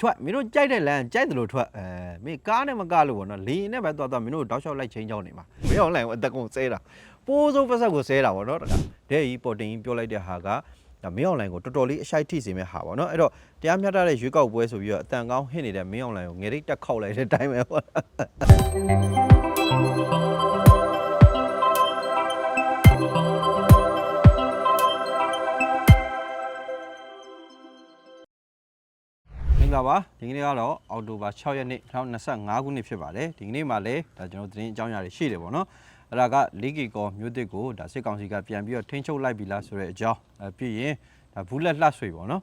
ထွက်မင်းတို့ကြိုက်တဲ့လမ်းကြိုက်တယ်လို့ထွက်အဲမင်းကားနဲ့မကားလို့ပေါ့နော်လေရင်နဲ့ပဲသွားသွားမင်းတို့တောက်လျှောက်လိုက်ချင်းချောင်းနေမှာမင်း online ကိုအသက်ကုန်ဆဲတာပိုးစိုးပတ်ဆက်ကိုဆဲတာပေါ့နော်တခါတဲ့ကြီးပေါ်တင်ကြီးပြောလိုက်တဲ့ဟာကဒါမင်း online ကိုတော်တော်လေးအရှိုက်ထိစေမဲ့ဟာပေါ့နော်အဲ့တော့တရားမျှတတဲ့ရွေးကောက်ပွဲဆိုပြီးတော့အတန်ကောင်းဟစ်နေတဲ့မင်း online ကိုငရိတ်တက်ခောက်လိုက်တဲ့အတိုင်းပဲပေါ့ င်္ဂလာပါဒီကနေ့ကတော့အောက်တိုဘာ6ရက်နေ့2025ခုနှစ်ဖြစ်ပါတယ်ဒီကနေ့မှာလည်းဒါကျွန်တော်သတင်းအကြောင်းအရာတွေရှိတယ်ပေါ့နော်အဲ့ဒါကလီဂီကောမြို့တစ်ကိုဒါစစ်ကောင်စီကပြန်ပြီးတော့ထိန်းချုပ်လိုက်ပြီလားဆိုတဲ့အကြောင်းအဲပြီးရင်ဒါဘူးလက်လှဆွေပေါ့နော်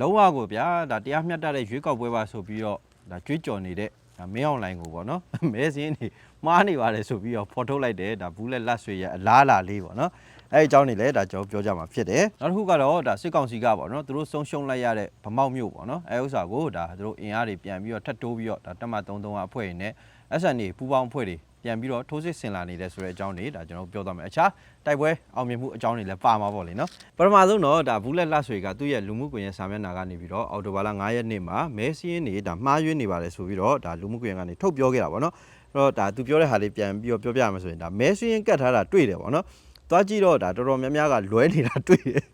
လုံးဝကိုဗျာဒါတရားမျှတတဲ့ရွေးကောက်ပွဲပါဆိုပြီးတော့ဒါကြွေးကြော်နေတဲ့ဒါမင်းအွန်လိုင်းကိုပေါ့နော်မဲစင်းနေမှားနေပါတယ်ဆိုပြီးတော့ဖော်ထုတ်လိုက်တယ်ဒါဘူးလက်လှဆွေရဲ့အလားအလာလေးပေါ့နော် အဲ့ဒီအကြောင်းနေလဲဒါကျွန်တော်ပြောကြမှာဖြစ်တယ်နောက်တစ်ခုကတော့ဒါစစ်ကောင်စီကပေါ့နော်သူတို့ဆုံးရှုံးလိုက်ရတဲ့ဗမောက်မြို့ပေါ့နော်အဲဥစ္စာကိုဒါသူတို့အင်အားတွေပြန်ပြီးတော့ထပ်တိုးပြီးတော့ဒါတက်မ33အဖွဲ့တွေနဲ့ SNA ပူပေါင်းအဖွဲ့တွေပြန်ပြီးတော့ထိုးစစ်ဆင်လာနေတဲ့ဆိုတဲ့အကြောင်းတွေဒါကျွန်တော်ပြောသွားမယ်အခြားတိုက်ပွဲအောင်မြင်မှုအကြောင်းတွေလည်းပါမှာပေါ့လေနော်ပထမဆုံးတော့ဒါဘူးလက်လှဆွေကသူ့ရဲ့လူမှုကွန်ရက်စာမျက်နှာကနေပြီးတော့အော်တိုဘာလ9ရက်နေ့မှာမဲစင်းနေဒါမှားယွင်းနေပါတယ်ဆိုပြီးတော့ဒါလူမှုကွန်ရက်ကနေထုတ်ပြောခဲ့တာပေါ့နော်အဲ့တော့ဒါသူပြောတဲ့ဟာလေးပြန်ပြီးတော့ပြောပြရမယ်ဆိုရင်ဒါမဲစင်းကတ်ထားတာတွေ့တယ်ပေါ့နော် သွားကြည့်တော့ဒါတော်တော်များများကလွဲနေတာတွေ့တယ်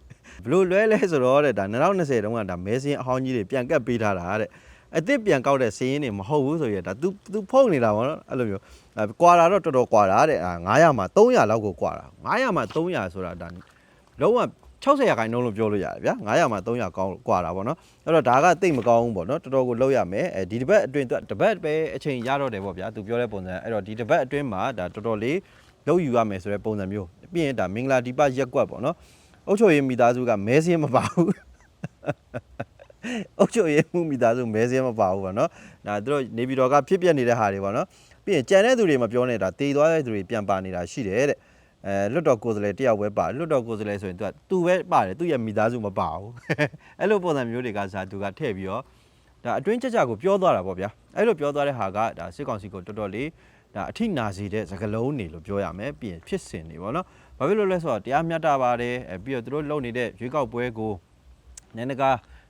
ဘလို့လွဲလဲဆိုတော့တဲ့ဒါ2020တုန်းကဒါမဲစင်းအဟောင်းကြီးတွေပြန်ကတ်ပေးထားတာတဲ့အစ်စ်ပြန်ကောက်တဲ့စင်းရင်းတွေမဟုတ်ဘူးဆိုရဒါ तू तू ဖုတ်နေတာဗောနော်အဲ့လိုမျိုးကွာတာတော့တော်တော်ကွာတာတဲ့900မှာ300လောက်ကိုကွာတာ900မှာ300ဆိုတာဒါလုံးဝ60ရာခိုင်နှုန်းလို့ပြောလို့ရတယ်ဗျာ900မှာ300ကောင်းกว่าတာဗောနော်အဲ့တော့ဒါကတိတ်မကောင်းဘူးဗောနော်တော်တော်ကိုလောက်ရမယ်အဲဒီတစ်ပတ်အတွင်းတပတ်ပဲအချိန်ရတော့တယ်ဗောဗျာသူပြောတဲ့ပုံစံအဲ့တော့ဒီတစ်ပတ်အတွင်းမှာဒါတော်တော်လေး လောက်ယူရမယ်ဆိုတဲ့ပုံစံမျိုးပြီးရင်ဒါမင်္ဂလာဒီပရက်ကွက်ပေါ့နော်အုတ်ချုပ်ရေးမိသားစုကမဲစင်းမပါဘူးအုတ်ချုပ်ရေးမှုမိသားစုမဲစင်းမပါဘူးပေါ့နော်ဒါသူတို့နေပြည်တော်ကဖြစ်ပျက်နေတဲ့ဟာတွေပေါ့နော်ပြီးရင်ကြံတဲ့သူတွေမပြောနဲ့ဒါတည်သွားတဲ့သူတွေပြန်ပါနေတာရှိတယ်တဲ့အဲလွတ်တော်ကိုယ်စားလှယ်တယောက်ပဲပါလွတ်တော်ကိုယ်စားလှယ်ဆိုရင်သူကသူပဲပါတယ်သူရဲ့မိသားစုမပါဘူးအဲ့လိုပုံစံမျိုးတွေကစားသူကထည့်ပြီးတော့ဒါအတွင်းကြကြကိုပြောသွားတာပေါ့ဗျာအဲ့လိုပြောသွားတဲ့ဟာကဒါစစ်ကောင်စီကိုတော်တော်လေး ဒါအထိနာစေတဲ့စကလုံးနေလို့ပြောရမယ်ပြီးရင်ဖြစ်စဉ်နေပေါ့နော်ဘာဖြစ်လို့လဲဆိုတော့တရားမျှတပါတယ်အဲပြီးတော့သူတို့လုပ်နေတဲ့ရွေးကောက်ပွဲကိုနည်းနည်းက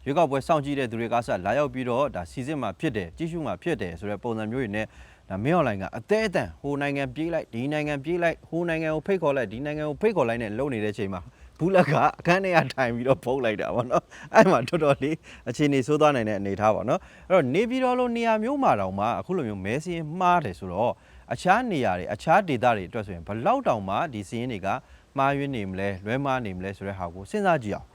ရွေးကောက်ပွဲစောင့်ကြည့်တဲ့သူတွေကစလာရောက်ပြီးတော့ဒါစီစစ်မှာဖြစ်တယ်ကြီးစုမှာဖြစ်တယ်ဆိုတဲ့ပုံစံမျိုးတွေနဲ့ဒါမင်းအွန်လိုင်းကအသေးအတန်ဟိုနိုင်ငံပြေးလိုက်ဒီနိုင်ငံပြေးလိုက်ဟိုနိုင်ငံကိုဖိတ်ခေါ်လိုက်ဒီနိုင်ငံကိုဖိတ်ခေါ်လိုက်နဲ့လုပ်နေတဲ့ချိန်မှာဘူးလက်ကအခန်းထဲကထိုင်ပြီးတော့ဖုတ်လိုက်တာပေါ့နော်အဲ့မှာတော်တော်လေးအခြေအနေဆိုးသွားနိုင်တဲ့အနေအထားပေါ့နော်အဲ့တော့နေပြည်တော်လိုနေရာမျိုးမှာတောင်မှအခုလိုမျိုးမဲစင်းမှားတယ်ဆိုတော့ အခြားနေရာတွေအခြားဒေသတွေအတွက်ဆိုရင်ဘလောက်တောင်မှဒီစီးရင်တွေကမှားယွင်းနေမလဲလွဲမှားနေမလဲဆိုတဲ့ဟာကိုစဉ်းစားကြည့်အောင်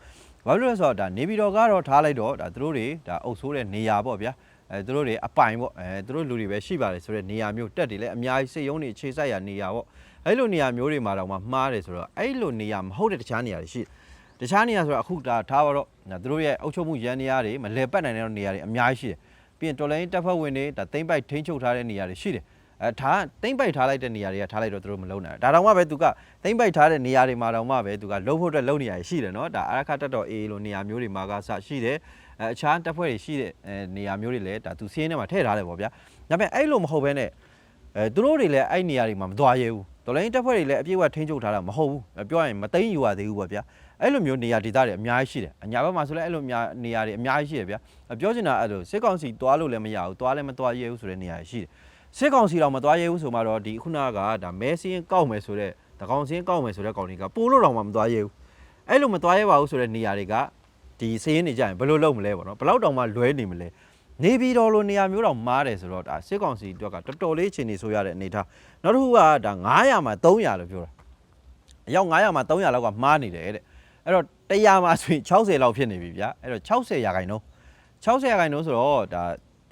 ဘာလို့လဲဆိုတော့ဒါနေပြည်တော်ကတော့ထားလိုက်တော့ဒါသူတို့တွေဒါအုပ်ဆိုးတဲ့နေရာပေါ့ဗျာအဲသူတို့တွေအပိုင်ပေါ့အဲသူတို့လူတွေပဲရှိပါတယ်ဆိုတဲ့နေရာမျိုးတက်တယ်လဲအများကြီးစိတ်ယုံနေခြေဆက်ရနေရာပေါ့အဲ့လိုနေရာမျိုးတွေမှာတော့မှမှားတယ်ဆိုတော့အဲ့လိုနေရာမဟုတ်တဲ့တခြားနေရာတွေရှိတယ်တခြားနေရာဆိုတော့အခုဒါထားပါတော့ဒါသူတို့ရဲ့အုပ်ချုပ်မှုရန်နေရာတွေမလဲပတ်နိုင်တဲ့နေရာတွေအများကြီးရှိတယ်ပြီးရင်တော်လိုင်းတပ်ဖွဲ့ဝင်တွေဒါသိမ့်ပိုက်ထိန်းချုပ်ထားတဲ့နေရာတွေရှိတယ် အဲထားတိမ့်ပိုက်ထားလိုက်တဲ့နေရာတွေကထားလိုက်တော့သူတို့မလုံနိုင်ဘူးဒါတောင်မှပဲသူကတိမ့်ပိုက်ထားတဲ့နေရာတွေမှာတောင်မှပဲသူကလုံဖို့အတွက်လုံနေရရှိတယ်နော်ဒါအရခတ်တက်တော်အေးလိုနေရာမျိုးတွေမှာကစရှိတယ်အဲအခြားတပ်ဖွဲ့တွေရှိတဲ့အဲနေရာမျိုးတွေလည်းဒါသူစီးရင်ထဲမှာထည့်ထားတယ်ပေါ့ဗျာဒါပေမဲ့အဲ့လိုမဟုတ်ဘဲနဲ့အဲသူတို့တွေလည်းအဲ့နေရာတွေမှာမသွားရဲဘူးတော်လိုင်းတပ်ဖွဲ့တွေလည်းအပြည့်အဝထိန်းချုပ်ထားတာမဟုတ်ဘူးပြောရရင်မသိမ်းယူရသေးဘူးပေါ့ဗျာအဲ့လိုမျိုးနေရာဒေသတွေအများကြီးရှိတယ်အညာဘက်မှာဆိုလည်းအဲ့လိုများနေရာတွေအများကြီးရှိတယ်ဗျာပြောချင်တာအဲ့လိုစစ်ကောင်စီသွားလို့လည်းမရဘူးသွားလည်းမသွားရဲဘူးဆိုတဲ့နေရာတွေရှိတယ် စစ်ကောင်စီတော့မသွားရဲဘူးဆိုမှတော့ဒီခုနကဒါမဲစင်းကောက်မယ်ဆိုတော့တကောင်စင်းကောက်မယ်ဆိုတဲ့ကောင်တွေကပို့လို့တော့မှမသွားရဲဘူးအဲ့လိုမသွားရဲပါဘူးဆိုတဲ့နေရာတွေကဒီစင်းနေကြရင်ဘယ်လိုလုပ်မလဲပေါ့နော်ဘယ်လောက်တောင်မှလွဲနေမလဲနေပြီးတော့လိုနေရာမျိုးတော့မားတယ်ဆိုတော့ဒါစစ်ကောင်စီအတွက်ကတော်တော်လေးအခြေအနေဆိုရတဲ့အနေထားနောက်တစ်ခုကဒါ900မှာ300လို့ပြောတာအယောက်900မှာ300လောက်ကမားနေတယ်တဲ့အဲ့တော့100မှာဆိုရင်60လောက်ဖြစ်နေပြီဗျာအဲ့တော့60ရာခိုင်နှုန်း60ရာခိုင်နှုန်းဆိုတော့ဒါ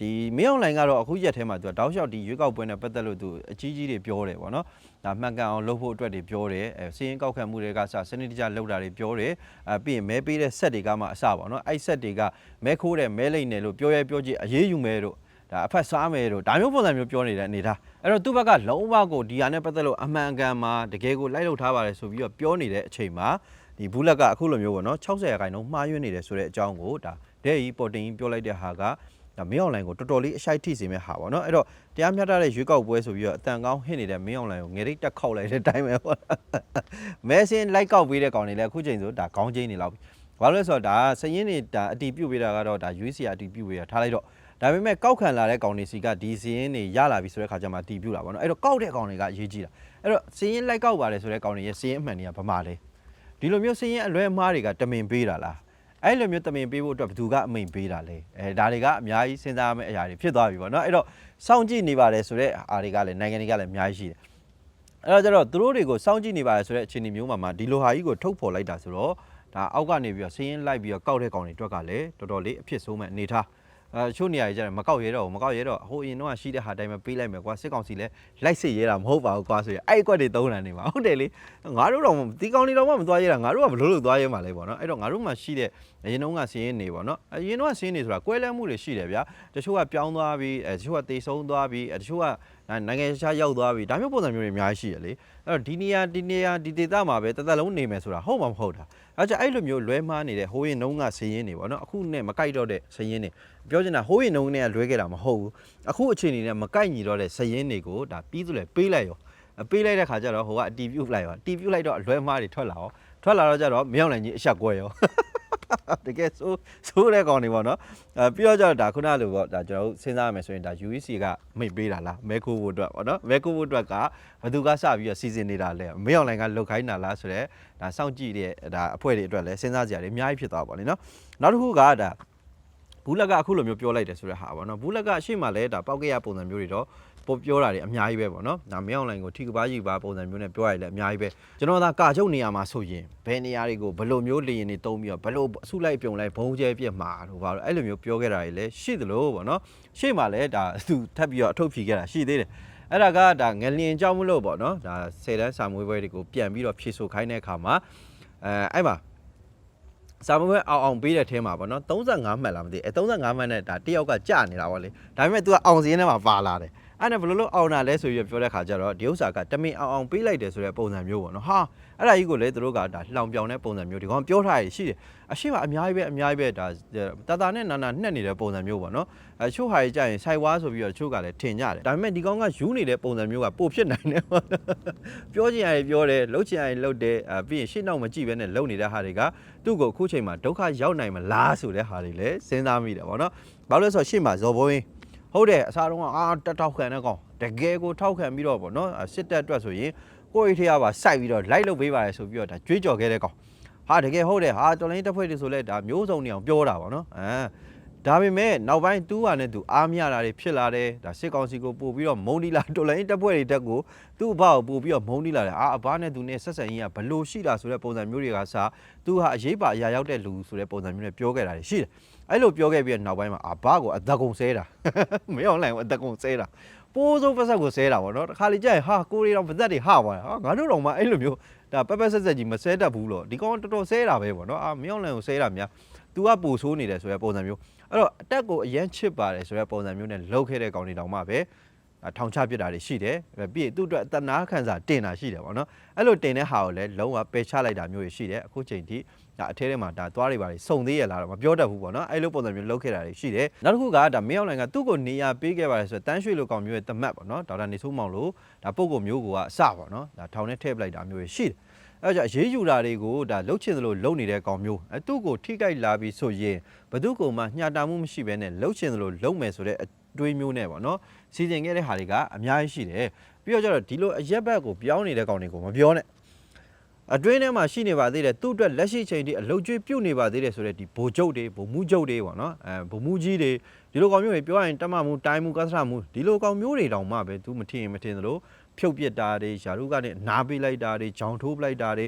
ဒီမင်းအွန်လိုင်းကတော့အခုရက်ထဲမှာသူကတောက်လျှောက်ဒီရွေးကောက်ပွဲနဲ့ပတ်သက်လို့သူအကြီးကြီးတွေပြောတယ်ပေါ့နော်။ဒါမှန်ကန်အောင်လုပ်ဖို့အတွက်တွေပြောတယ်။အဲစီရင်ကောက်ခံမှုတွေကစစနစ်တကျလုပ်တာတွေပြောတယ်။အဲပြီးရင်မဲပေးတဲ့ဆက်တွေကမှအစပေါ့နော်။အဲ့ဆက်တွေကမဲခိုးတယ်မဲလိမ့်တယ်လို့ပြောရဲပြောကြည့်အရေးယူမယ်တို့ဒါအဖက်စားမယ်တို့ဒါမျိုးပုံစံမျိုးပြောနေတဲ့အနေထား။အဲ့တော့သူ့ဘက်ကလုံးဝကိုဒီဟာနဲ့ပတ်သက်လို့အမှန်ကန်မှာတကယ်ကိုလိုက်လုပ်ထားပါတယ်ဆိုပြီးတော့ပြောနေတဲ့အချိန်မှာဒီဘူးလက်ကအခုလိုမျိုးပေါ့နော်60ရာခိုင်နှုန်းမှားယွင်းနေတယ်ဆိုတဲ့အကြောင်းကိုဒါဒဲကြီးပေါ်တင်ကြီးပြောလိုက်တဲ့ဟာက ဒါမင်းအွန်လိုင်းကိုတော်တော်လေးအရှိုက်ထိစေမဲ့ဟာပေါ့နော်အဲ့တော့တရားမျှတတဲ့ရွေးကောက်ပွဲဆိုပြီးတော့အတန်ကောင်းဟစ်နေတဲ့မင်းအွန်လိုင်းကိုငရိတ်တက်ခောက်လိုက်တဲ့အတိုင်းပဲပေါ့မဲစင်းလိုက်ကောက်ပေးတဲ့ကောင်တွေလည်းအခုချိန်ဆိုဒါခေါင်းချင်းနေလောက်ပြီဘာလို့လဲဆိုတော့ဒါစရင်နေဒါအတီးပြုတ်ပေးတာကတော့ဒါ UC အတီးပြုတ်ပေးတာထားလိုက်တော့ဒါပေမဲ့ကောက်ခံလာတဲ့ကောင်တွေစီကဒီစရင်နေရလာပြီဆိုတဲ့ခါကျမှအတီးပြုတ်တာပေါ့နော်အဲ့တော့ကောက်တဲ့ကောင်တွေကအရေးကြီးတာအဲ့တော့စရင်လိုက်ကောက်ပါတယ်ဆိုတဲ့ကောင်တွေရဲ့စရင်အမှန်တွေကဘာမှလဲဒီလိုမျိုးစရင်အလွဲအမှားတွေကတမင်ပေးတာလား အဲ့လိုမျိုးတမင်ပေးဖို့အတွက်ဘယ်သူကအမိန်ပေးတာလဲအဲဒါတွေကအများကြီးစဉ်းစားရမယ့်အရာတွေဖြစ်သွားပြီပေါ့နော်အဲ့တော့စောင့်ကြည့်နေပါတယ်ဆိုတဲ့အားတွေကလည်းနိုင်ငံတွေကလည်းအများကြီးရှိတယ်အဲ့တော့ကျတော့သူတို့တွေကိုစောင့်ကြည့်နေပါလေဆိုတဲ့အခြေအနေမျိုးမှာမှဒီလိုဟာကြီးကိုထုတ်ဖော်လိုက်တာဆိုတော့ဒါအောက်ကနေပြီးတော့စင်းရင်လိုက်ပြီးတော့ကောက်တဲ့ကောင်တွေအတွက်ကလည်းတော်တော်လေးအဖြစ်ဆိုးမဲ့အနေထား အဲချို့နေရာကြီးကျတော့မကောက်ရဲတော့ဘူးမကောက်ရဲတော့ဟိုအရင်တော့ရှိတဲ့ဟာတိုင်းပဲပေးလိုက်မယ်ကွာစစ်ကောင်စီလည်းလိုက်စစ်ရဲတာမဟုတ်ပါဘူးကွာဆိုရအဲ့အကွက်တွေသုံးတာနေမှာဟုတ်တယ်လေငါတို့တော့ဒီကောင်တွေတော့မှမသွားရဲတာငါတို့ကဘလို့လို့သွားရဲမှာလဲပေါ့နော်အဲ့တော့ငါတို့မှရှိတဲ့အရင်တော့ကစင်းရင်နေပေါ့နော်အရင်တော့ကစင်းရင်နေဆိုတာကွဲလဲမှုတွေရှိတယ်ဗျာတချို့ကပြောင်းသွားပြီးအဲတချို့ကတေဆုံးသွားပြီးအဲတချို့ကနိုင်ငံခြားရောက်သွားပြီးဒါမျိုးပုံစံမျိုးတွေအများကြီးရှိရလေအဲ့တော့ဒီနေရာဒီနေရာဒီဒေသမှာပဲတစ်သက်လုံးနေမယ်ဆိုတာဟုတ်မှာမဟုတ်တာအဲ့ကြအဲ့လိုမျိုးလွဲမှားနေတဲ့ဟိုးရင်နှုံးကစရင်နေပေါ့နော်အခုနဲ့မကိုက်တော့တဲ့စရင်နေ ပြောချင်တာဟိုးရင်နှုံးနဲ့လွဲခဲ့တာမဟုတ်ဘူးအခုအချိန်နေနဲ့မကိုက်ညီတော့တဲ့စရင်တွေကိုဒါပြီးသူလဲပေးလိုက်ရောအပေးလိုက်တဲ့ခါကျတော့ဟိုကအတီးပြုတ်လိုက်ရောအတီးပြုတ်လိုက်တော့အလွဲမှားတွေထွက်လာရောထွက်လာတော့ကျတော့မရောက်နိုင်ကြီးအဆက်ကွဲရောတကယ်ဆိုးဆိုးတဲ့ကောင်တွေပေါ့နော်အဲပြီးတော့ကျတော့ဒါခုနလိုပေါ့ဒါကျွန်တော်တို့စဉ်းစားရမယ်ဆိုရင်ဒါ UEC ကမိတ်ပေးတာလားမဲခိုးဖို့အတွက်ပေါ့နော်မဲခိုးဖို့အတွက်ကဘယ်သူကစပြီးတော့စီစဉ်နေတာလဲမင်းအောင်လိုင်ကလုတ်ခိုင်းတာလားဆိုတော့ဒါစောင့်ကြည့်တဲ့ဒါအဖွဲ့တွေအတွက်လည်းစဉ်းစားကြရတယ်အများကြီးဖြစ်သွားပါလိမ့်နော်နောက်တစ်ခုကဒါ ဘူးလက်ကအခုလိုမျိုးပြောလိုက်တယ်ဆိုတဲ့ဟာပေါ့နော်ဘူးလက်ကအရှိမှလည်းဒါပောက်ကရပုံစံမျိုးတွေတော့ပေါ်ပြောတာတွေအများကြီးပဲပေါ့နော်ဒါမင်းအောင်လိုင်ကိုထိကပါကြီးပါပုံစံမျိုးနဲ့ပြောရည်လည်းအများကြီးပဲကျွန်တော်သာကာချုပ်နေရာမှာဆိုရင်ဘယ်နေရာတွေကိုဘယ်လိုမျိုးလေရင်တွေတုံးပြီးတော့ဘယ်လိုအစုလိုက်ပြုံလိုက်ဘုံကျဲပြက်မှာတို့ဘာလို့အဲ့လိုမျိုးပြောခဲ့တာတွေလည်းရှိသလိုပေါ့နော်ရှေ့မှာလည်းဒါသူထပ်ပြီးတော့အထုတ်ဖြီခဲ့တာရှိသေးတယ်အဲ့ဒါကဒါငလျင်ကြောင်းမလို့ပေါ့နော်ဒါဆယ်တန်းစာမွေးပွဲတွေကိုပြန်ပြီးတော့ဖြည့်ဆို့ခိုင်းတဲ့အခါမှာအဲအဲ့မှာ စာမွေးအောင်အောင်ပေးတဲ့ထဲမှာပေါ့နော်35မှတ်လားမသိအဲ35မှတ်နဲ့ဒါတယောက်ကကြာနေတာပေါ့လေဒါပေမဲ့ तू ကအောင်စင်းထဲမှာပါလာတယ် အဲ့ဒါဘယ်လိုလုပ်အောင်တာလဲဆိုပြီးပြောတဲ့ခါကျတော့ဒီဥစ္စာကတမင်အောင်အောင်ပေးလိုက်တယ်ဆိုတဲ့ပုံစံမျိုးပေါ့နော်ဟာအဲ့ဒါကြီးကိုလေသူတို့ကဒါလှောင်ပြောင်တဲ့ပုံစံမျိုးဒီကောင်ပြောထားရရှိတယ်အရှိမအများကြီးပဲအများကြီးပဲဒါတာတာနဲ့နာနာနှက်နေတဲ့ပုံစံမျိုးပေါ့နော်အဲချို့ဟာကြီးကြာရင်စိုက်ဝါဆိုပြီးတော့ချို့ကလည်းထင်ကြတယ်ဒါပေမဲ့ဒီကောင်ကယူနေတဲ့ပုံစံမျိုးကပို့ဖြစ်နိုင်တယ်ပေါ့ပြောချင်ရရင်ပြောတယ်လှုပ်ချင်ရရင်လှုပ်တယ်အဲပြီးရင်ရှေ့နောက်မကြည့်ဘဲနဲ့လှုပ်နေတဲ့ဟာတွေကသူ့ကိုအခုချိန်မှာဒုက္ခရောက်နိုင်မလားဆိုတဲ့ဟာတွေလည်းစဉ်းစားမိတယ်ဗောနော်။ဘာလို့လဲဆိုတော့ရှေ့မှာဇော်ဘိုးရင်း ဟုတ်တယ်အစားတော့ကအာတက်ထောက်ခံတဲ့ကောင်တကယ်ကိုထောက်ခံပြီးတော့ဗောနော်စစ်တပ်အတွက်ဆိုရင်ကိုယ့်အိတ်ထရပါစိုက်ပြီးတော့လိုက်လုပ်ပေးပါလေဆိုပြီးတော့ဒါကြွေးကြော်ခဲ့တဲ့ကောင်ဟာတကယ်ဟုတ်တယ်ဟာတော်လိုင်းတက်ဖွဲ့တွေဆိုလဲဒါမျိုးစုံနေအောင်ပြောတာဗောနော်အဲ ဒါပေမဲ့နောက်ပိုင်းတူးဟာနဲ့သူအားမရတာတွေဖြစ်လာတယ်ဒါစစ်ကောင်စီကိုပို့ပြီးတော့မုံဒီလာတော်လိုင်းတက်ဖွဲ့တွေတက်ကိုသူ့အဘကိုပို့ပြီးတော့မုံဒီလာတယ်အာအဘနဲ့သူနဲ့ဆက်ဆံရေးကဘလို့ရှိတာဆိုတဲ့ပုံစံမျိုးတွေကစားသူဟာအရေးပါအရာရောက်တဲ့လူဆိုတဲ့ပုံစံမျိုးနဲ့ပြောခဲ့တာတွေရှိတယ်အဲ့လိုပြောခဲ့ပြီးတဲ့နောက်ပိုင်းမှာအဘကိုအသက်ကုန်ဆဲတာမင်းအောင်လိုင်းကိုအသက်ကုန်ဆဲတာပိုးစိုးပတ်ဆက်ကိုဆဲတာဗောနော်တခါလေကြာရင်ဟာကိုရီတော့ပါသက်တွေဟပါဟာငါတို့တော့မှအဲ့လိုမျိုးဒါပက်ပက်ဆက်ဆက်ကြီးမဆဲတတ်ဘူးလို့ဒီကောင်တော်တော်ဆဲတာပဲဗောနော်အာမင်းအောင်လိုင်းကိုဆဲတာများ तू ကပိုဆိုးနေတယ်ဆိုတဲ့ပုံစံမျိုး အဲ့တော့အတက်ကိုအရန်ချစ်ပါတယ်ဆိုတဲ့ပုံစံမျိုးနဲ့လှုပ်ခဲ့တဲ့ကောင်တွေတောင်မှပဲအဲထောင်ချပြစ်တာတွေရှိတယ်အဲပြီးရင်သူ့အတွက်အတနာခံစားတင်တာရှိတယ်ဗောနော်အဲ့လိုတင်တဲ့ဟာကိုလည်းလုံးဝပယ်ချလိုက်တာမျိုးတွေရှိတယ်အခုချိန်ထိဒါအထဲထဲမှာဒါသွားတွေပါတွေစုံသေးရလားတော့မပြောတတ်ဘူးဗောနော်အဲ့လိုပုံစံမျိုးလှုပ်ခဲ့တာတွေရှိတယ်နောက်တစ်ခုကဒါမင်းအောင်လိုင်ကသူ့ကိုနေရာပေးခဲ့ပါတယ်ဆိုတော့တန်းရွှေလိုကောင်မျိုးရဲ့တမတ်ဗောနော်ဒေါက်တာနေဆိုးမောင်လို့ဒါပုံကိုမျိုးကိုကအစဗောနော်ဒါထောင်နဲ့ထည့်ပလိုက်တာမျိုးတွေရှိတယ် အဲ့တော့အေးယူတာတွေကိုဒါလှုပ်ချင်သလိုလှုပ်နေတဲ့ကောင်မျိုးအဲသူ့ကိုထိကြိုက်လာပြီးဆိုရင်ဘသူ့ကိုမှညှာတာမှုမရှိဘဲနဲ့လှုပ်ချင်သလိုလှုပ်မယ်ဆိုတဲ့အတွေးမျိုးနဲ့ပေါ့နော်စီစဉ်ခဲ့တဲ့ဟာတွေကအများကြီးရှိတယ်ပြီးတော့ကျတော့ဒီလိုအရက်ဘက်ကိုပြောင်းနေတဲ့ကောင်တွေကိုမပြောနဲ့အတွင်းထဲမှာရှိနေပါသေးတယ်သူ့အတွက်လက်ရှိချိန်ထိအလုတ်ကျွေးပြုတ်နေပါသေးတယ်ဆိုတဲ့ဒီဘိုလ်ချုပ်တွေဘိုလ်မှုချုပ်တွေပေါ့နော်အဲဘိုလ်မှုကြီးတွေဒီလိုကောင်မျိုးတွေပြောရရင်တမမှုတိုင်းမှုကသရမှုဒီလိုကောင်မျိုးတွေတောင်မှပဲသူမထင်ရင်မထင်သလို ဖြုတ်ပစ်တာတွေယာရုကနေနားပေးလိုက်တာတွေဂျောင်ထိုးပလိုက်တာတွေ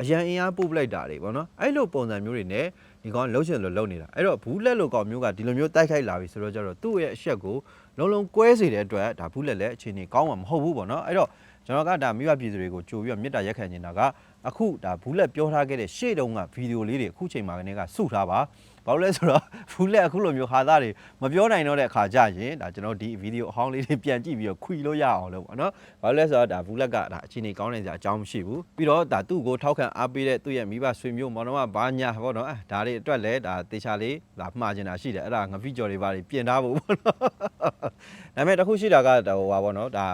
အရန်အင်အားပို့ပလိုက်တာတွေပေါ့နော်အဲ့လိုပုံစံမျိုးတွေနဲ့ဒီကောင်လှုပ်ရှင်လို့လှုပ်နေတာအဲ့တော့ဘူးလက်လိုကောင်မျိုးကဒီလိုမျိုးတိုက်ခိုက်လာပြီဆိုတော့ကျတော့သူ့ရဲ့အချက်ကိုလုံးလုံးကွဲစေတဲ့အတွက်ဒါဘူးလက်လည်းအခြေအနေကောင်းမှာမဟုတ်ဘူးပေါ့နော်အဲ့တော့ကျွန်တော်ကဒါမိဘပြည်သူတွေကိုကြိုပြီးတော့မေတ္တာရက်ခံနေတာကအခုဒါဘူးလက်ပြောထားခဲ့တဲ့ရှေ့တုန်းကဗီဒီယိုလေးတွေအခုချိန်မှာကနေကစုထားပါ ဘာလို့လဲဆိုတော့ဘူးလက်အခုလိုမျိုးဟာသားတွေမပြောနိုင်တော့တဲ့အခါကျရင်ဒါကျွန်တော်ဒီဗီဒီယိုအဟောင်းလေးတွေပြန်ကြည့်ပြီးတော့ခွီလို့ရအောင်လို့ပေါ့နော်ဘာလို့လဲဆိုတော့ဒါဘူးလက်ကဒါအခြေအနေကောင်းနေစရာအကြောင်းမရှိဘူးပြီးတော့ဒါသူ့ကိုထောက်ခံအားပေးတဲ့သူ့ရဲ့မိဘဆွေမျိုးမောင်နှမဘာညာပေါ့နော်အဲဒါတွေအတွက်လည်းဒါတေချာလေးဒါမှားကျင်တာရှိတယ်အဲ့ဒါငပိကြော်တွေဘာတွေပြင်ထားဖို့ပေါ့နော်ဒါပေမဲ့တစ်ခုရှိတာကဒါဟိုပါပေါ့နော်ဒါ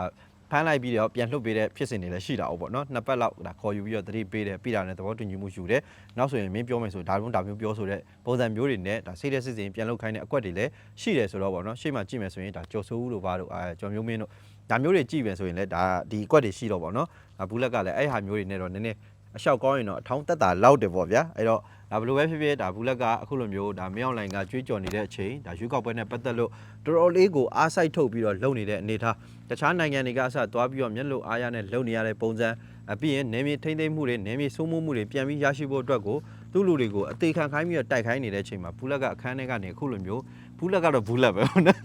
ဖမ်းလိုက်ပြီးတော့ပြန်လွှတ်ပေးတဲ့ဖြစ်စဉ်တွေလည်းရှိတာဟုတ်ပေါ့နော်နှစ်ပတ်လောက်ဒါခေါ်ယူပြီးတော့တတိပေးတယ်ပြီးတာနဲ့သဘောတူညီမှုယူတယ်နောက်ဆိုရင်မင်းပြောမယ်ဆိုဒါလုံးဒါမျိုးပြောဆိုတဲ့ပုံစံမျိုးတွေနဲ့ဒါစိတ်တဲ့စစ်စင်ပြန်လုပ်ခိုင်းတဲ့အကွက်တွေလည်းရှိတယ်ဆိုတော့ပေါ့နော်ရှေ့မှာကြည့်မယ်ဆိုရင်ဒါကြော်ဆိုးဦးတို့ဘာတို့အဲကျော်မျိုးမင်းတို့ဒါမျိုးတွေကြည့်မယ်ဆိုရင်လည်းဒါဒီအကွက်တွေရှိတော့ပေါ့နော်ဒါဘူးလက်ကလည်းအဲ့ဟာမျိုးတွေနဲ့တော့နည်းနည်းအလျှောက်ကောင်းရင်တော့အထောင်းတက်တာလောက်တယ်ပေါ့ဗျာအဲ့တော့ ဒါဘယ်လိုပဲဖြစ်ဖြစ်ဒါဘူးလက်ကအခုလိုမျိုးဒါမင်းအောင်လိုင်ကကြွေးကြော်နေတဲ့အချိန်ဒါရွေးကောက်ပွဲနဲ့ပတ်သက်လို့တော်တော်လေးကိုအားစိုက်ထုတ်ပြီးတော့လုပ်နေတဲ့အနေအထားတခြားနိုင်ငံတွေကအစသွားပြီးတော့မျက်လုံးအားရနဲ့လုပ်နေရတဲ့ပုံစံအပြီးရင်နေမြေထိမ့်သိမ့်မှုတွေနေမြေစိုးမိုးမှုတွေပြန်ပြီးရရှိဖို့အတွက်ကိုသူ့လူတွေကိုအသေးခံခိုင်းပြီးတော့တိုက်ခိုင်းနေတဲ့အချိန်မှာဘူးလက်ကအခန်းထဲကနေအခုလိုမျိုး ဘူးလက်ကတော့ဘူးလက်ပဲဟုတ်နော်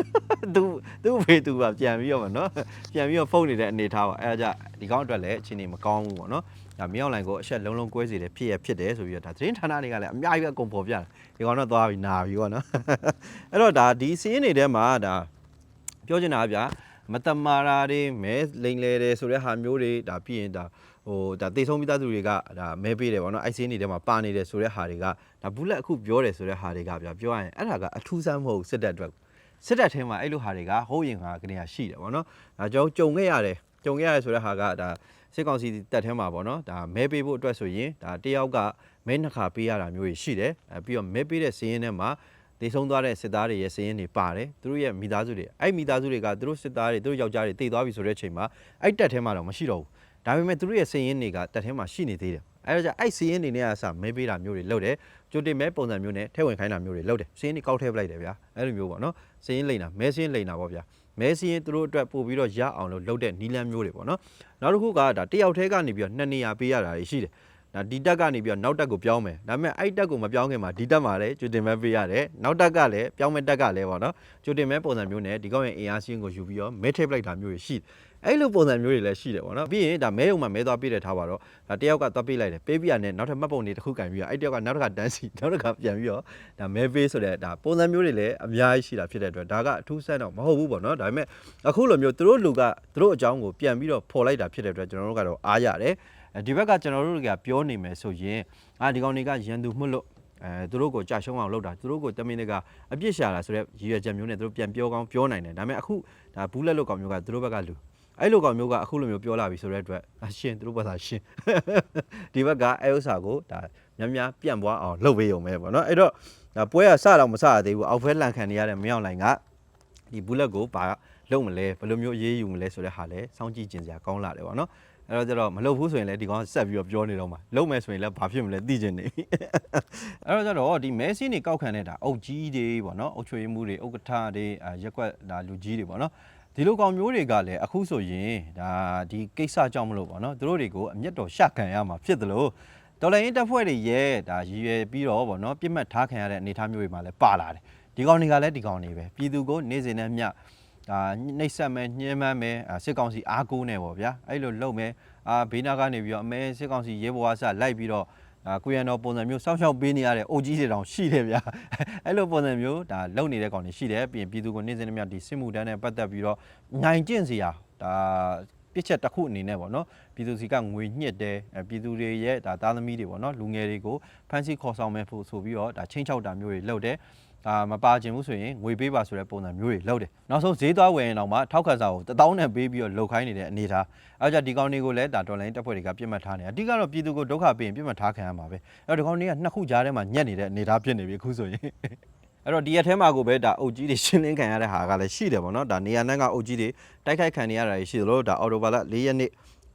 သူသူ့ဖေသူကပြန်ပြီးတော့ဗောနော်ပြန်ပြီးတော့ဖုန်းနေတဲ့အနေအထားပါအဲဒါကြဒီကောင်းအတွက်လည်းအချိန်နေမကောင်းဘူးဗောနော်ဒါမြောက်လိုင်ကိုအချက်လုံးလုံးကွဲစေတယ်ဖြစ်ရဖြစ်တယ်ဆိုပြီးတော့ဒါသတင်းဌာနတွေကလည်းအများကြီးပဲအကုန်ပေါ်ပြတယ်ဒီကောင်တော့သွားပြီးနာပြီးဗောနော်အဲ့တော့ဒါဒီစီးရင်တွေထဲမှာဒါပြောချင်တာကဗျာမတမာရာတွေမဲလိန်လေတယ်ဆိုတဲ့ဟာမျိုးတွေဒါပြီးရင်ဒါဟိုဒါတေဆုံးမိသားစုတွေကဒါမဲပေးတယ်ဗောနော်အိုက်စင်းတွေထဲမှာပါနေတယ်ဆိုတဲ့ဟာတွေက ဒါဘူးလက်အခုပြောတယ်ဆိုတဲ့ဟာတွေကဗျာပြောရရင်အဲ့ဒါကအထူးဆန်းမဟုတ်ဘူးစစ်တပ်အတွက်စစ်တပ်ထဲမှာအဲ့လိုဟာတွေကဟိုးရင်ကကနေရရှိတယ်ဗောနော်ဒါကြောင့်ကြုံခဲ့ရတယ်ကြုံခဲ့ရတယ်ဆိုတဲ့ဟာကဒါစစ်ကောင်စီတပ်ထဲမှာဗောနော်ဒါမဲပေးဖို့အတွက်ဆိုရင်ဒါတယောက်ကမဲနှစ်ခါပေးရတာမျိုးကြီးရှိတယ်အဲပြီးတော့မဲပေးတဲ့စီးရင်ထဲမှာတေဆုံးသွားတဲ့စစ်သားတွေရဲ့စီးရင်တွေပါတယ်သူတို့ရဲ့မိသားစုတွေအဲ့မိသားစုတွေကသူတို့စစ်သားတွေသူတို့ယောက်ျားတွေတေသွားပြီဆိုတဲ့အချိန်မှာအဲ့တပ်ထဲမှာတော့မရှိတော့ဘူးဒါပေမဲ့သူတို့ရဲ့စီးရင်တွေကတပ်ထဲမှာရှိနေသေးတယ်အဲ့တော့じゃအဲ့စီးရင်တွေနဲ့အစမဲပေးတာမျိုးတွေလုပ်တယ် ကြိုတင်မဲပုံစံမျိုးနဲ့ထဲဝင်ခိုင်းတာမျိုးတွေလုပ်တယ်စီးရင်တွေကောက်ထဲပလိုက်တယ်ဗျာအဲ့လိုမျိုးပေါ့နော်စင်းရင်လိန်တာမဲစင်းလိန်တာပေါ့ဗျာမဲစင်းရင်သူတို့အတွက်ပို့ပြီးတော့ရအောင်လို့လုပ်တဲ့နီလန်းမျိုးတွေပေါ့နော်နောက်တစ်ခုကဒါတယောက်တည်းကနေပြီးတော့နှစ်နေရာပေးရတာရှိတယ်ဒါဒီတက်ကနေပြီးတော့နောက်တက်ကိုပြောင်းမယ်ဒါပေမဲ့အဲ့တက်ကိုမပြောင်းခင်မှာဒီတက်မှာလည်းကျွတင်မဲပေးရတယ်နောက်တက်ကလည်းပြောင်းမဲ့တက်ကလည်းပေါ့နော်ကျွတင်မဲပုံစံမျိုးနဲ့ဒီကောင်းရဲ့အင်အားစင်းကိုယူပြီးတော့မဲထိပ်လိုက်တာမျိုးတွေရှိတယ် အဲ့လိုပုံစံမျိုးတွေလည်းရှိတယ်ပေါ့နော်ပြီးရင်ဒါမဲုံမှာမဲသွားပေးတဲ့ထားပါတော့ဒါတယောက်ကသွားပေးလိုက်တယ်ပေးပြရနဲ့နောက်ထပ်မှတ်ပုံတွေတစ်ခုကင်ပြီးတော့အဲ့တယောက်ကနောက်တစ်ခါတန်းစီနောက်တစ်ခါပြန်ပြီးတော့ဒါမဲပေးဆိုတဲ့ဒါပုံစံမျိုးတွေလည်းအများကြီးရှိတာဖြစ်တဲ့အတွက်ဒါကအထူးဆန်းတော့မဟုတ်ဘူးပေါ့နော်ဒါပေမဲ့အခုလိုမျိုးသူတို့လူကသူတို့အကြောင်းကိုပြန်ပြီးတော့ဖော်လိုက်တာဖြစ်တဲ့အတွက်ကျွန်တော်တို့ကတော့အားရတယ်ဒီဘက်ကကျွန်တော်တို့ကပြောနေမယ်ဆိုရင်အာဒီကောင်တွေကရန်သူမှုလို့အဲသူတို့ကိုကြာရှုံးအောင်လုပ်တာသူတို့ကိုတမင်တကာအပြစ်ရှာတာဆိုတော့ရည်ရွယ်ချက်မျိုးနဲ့သူတို့ပြန်ပြောကောင်းပြောနိုင်တယ်ဒါပေမဲ့အခုဒါဘူးလက်လို့ကောင်မျိုးကသူတို့ဘက်ကလူ အဲ့လိုကောင်မျိုးကအခုလိုမျိုးပြောလာပြီဆိုတဲ့အတွက်အရှင်သူတို့ဘက်ကရှင်ဒီဘက်ကအဲဥစ္စာကိုဒါများများပြန့်ပွားအောင်လုပ်ပေးရုံပဲပေါ့နော်အဲ့တော့ဒါပွဲကစတော့မစရသေးဘူးအောက်ဖဲလန်ခံနေရတဲ့မယောင်လိုင်ကဒီဘူးလက်ကိုဘာလုပ်မလဲဘယ်လိုမျိုးအေးအေးယူမလဲဆိုတဲ့ဟာလဲစောင့်ကြည့်ကျင်စရာကောင်းလာတယ်ပေါ့နော်အဲ့တော့ကျတော့မလုပ်ဘူးဆိုရင်လည်းဒီကောင်ကဆက်ပြီးတော့ပြောနေတော့မှာလုပ်မယ်ဆိုရင်လည်းဘာဖြစ်မလဲသိချင်နေပြီအဲ့တော့ကျတော့ဒီမဲစင်းတွေကောက်ခံတဲ့ဒါအုတ်ကြီးတွေပေါ့နော်အုတ်ချွေမှုတွေဥက္ကဋ္ဌတွေအာရက်ကွက်ဒါလူကြီးတွေပေါ့နော် ဒီလိုကောင်မျိုးတွေကလည်းအခုဆိုရင်ဒါဒီကိစ္စကြောင့်မလို့ပေါ့နော်သူတို့တွေကိုအမျက်တော်ရှခံရမှာဖြစ်တယ်လို့တော်လိုင်းရင်တပ်ဖွဲ့တွေရဲ့ဒါရည်ရွယ်ပြီးတော့ပေါ့နော်ပြစ်မှတ်ထားခံရတဲ့အနေအထားမျိုးတွေမှာလည်းပါလာတယ်ဒီကောင်တွေကလည်းဒီကောင်တွေပဲပြည်သူကိုနေ့စဉ်နဲ့မျှဒါနှိပ်စက်မယ်ညှင်းမ်းမယ်အာစစ်ကောင်စီအားကိုးနေပေါ့ဗျာအဲ့လိုလုပ်မယ်အာဘေးနာကနေပြီးတော့အမဲစစ်ကောင်စီရဲဘော်အားစလိုက်ပြီးတော့အာ ကိုရန်တော်ပုံစံမျိုးစောင့်ရှောက်ပေးနေရတဲ့အိုကြီးတွေတောင်ရှိတယ်ဗျာအဲ့လိုပုံစံမျိုးဒါလုပ်နေတဲ့ကောင်တွေရှိတယ်ပြီးရင်ပြည်သူကိုနေ့စဉ်နဲ့မြတ်ဒီစစ်မှုတန်းနဲ့ပတ်သက်ပြီးတော့နိုင်ကျင့်စီရာဒါပြစ်ချက်တစ်ခုအနေနဲ့ပေါ့နော်ပြည်သူစီကငွေညှစ်တယ်အဲပြည်သူတွေရဲ့ဒါသားသမီးတွေပေါ့နော်လူငယ်တွေကိုဖမ်းဆီးခေါ်ဆောင်မယ်ဖို့ဆိုပြီးတော့ဒါချင်းချောက်တာမျိုးတွေလုပ်တယ် ဒါမပါခြင်းဘူးဆိုရင်ငွေပေးပါဆိုတဲ့ပုံစံမျိုးတွေလုပ်တယ်နောက်ဆုံးဈေးသွားဝယ်ရင်တော့မှထောက်ခံစာကိုတပေါင်းနဲ့ပေးပြီးတော့လုပ်ခိုင်းနေတဲ့အနေအထားအဲဒါကြောင့်ဒီကောင်တွေကိုလည်းဒါတော်လိုင်းတက်ဖွဲ့တွေကပြစ်မှတ်ထားနေတာအဓိကတော့ပြည်သူကိုဒုက္ခပေးရင်ပြစ်မှတ်ထားခံရမှာပဲအဲတော့ဒီကောင်တွေကနှစ်ခုကြားထဲမှာညက်နေတဲ့အနေအထားဖြစ်နေပြီအခုဆိုရင်အဲ့တော့ဒီရက်ထဲမှာကိုပဲဒါအုတ်ကြီးတွေရှင်းလင်းခံရတဲ့ဟာကလည်းရှိတယ်ပေါ့နော်ဒါနေရာနှံ့ကအုတ်ကြီးတွေတိုက်ခိုက်ခံနေရတာတွေရှိသလိုဒါအော်တိုဘာလ၄ရက်နေ့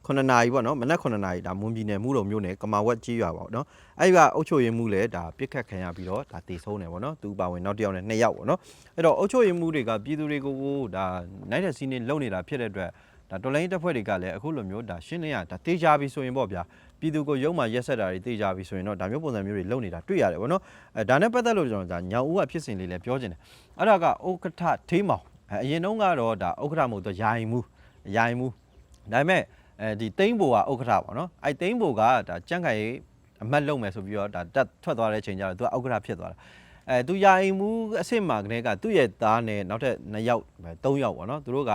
9နာရီပေါ့နော်မနက်9နာရီဒါမွန်ပြည်နယ်မှုတော်မျိုးနယ်ကမာဝက်ကြီးရွာပေါ့နော်အဲ့ဒီကအုတ်ချိုရင်မှုလည်းဒါပြစ်ခတ်ခံရပြီးတော့ဒါတေဆုံးတယ်ပေါ့နော်သူပါဝင်နောက်တစ်ယောက်နဲ့နှစ်ယောက်ပေါ့နော်အဲ့တော့အုတ်ချိုရင်မှုတွေကပြည်သူတွေကိုဒါနိုင်တဲ့စီးနေလုံနေတာဖြစ်တဲ့အတွက်ဒါတော်လိုင်းတပ်ဖွဲ့တွေကလည်းအခုလိုမျိုးဒါရှင်းလင်းရဒါတေးကြပြီဆိုရင်ပေါ့ဗျာပြည်သူကိုရုံမှရက်ဆက်တာတွေတေးကြပြီဆိုရင်တော့ဒါမျိုးပုံစံမျိုးတွေလုံနေတာတွေ့ရတယ်ပေါ့နော်အဲဒါနဲ့ပတ်သက်လို့ကျွန်တော်ဒါညောင်ဦးကဖြစ်စဉ်လေးလည်းပြောချင်တယ်အဲ့ဒါကဥက္ကဋ္ဌထိမောင်အဲအရင်တုန်းကတော့ဒါဥက္ကဋ္ဌမဟုတ်တော့ယာယီမှုယာယီမှုဒါပေမဲ့ အဲဒီတိမ့်ဘိုကဥက္ကဋ္ဌပေါ့နော်အဲတိမ့်ဘိုကဒါကြန့်ခိုင်အမတ်လုပ်မယ်ဆိုပြီးတော့ဒါတက်ထွက်သွားတဲ့ချိန်ကျတော့သူကဥက္ကဋ္ဌဖြစ်သွားတာအဲသူယာယီမှုအစ်စ်မှာကနေကသူ့ရဲ့သားနဲ့နောက်ထပ်2ယောက်3ယောက်ပေါ့နော်သူတို့က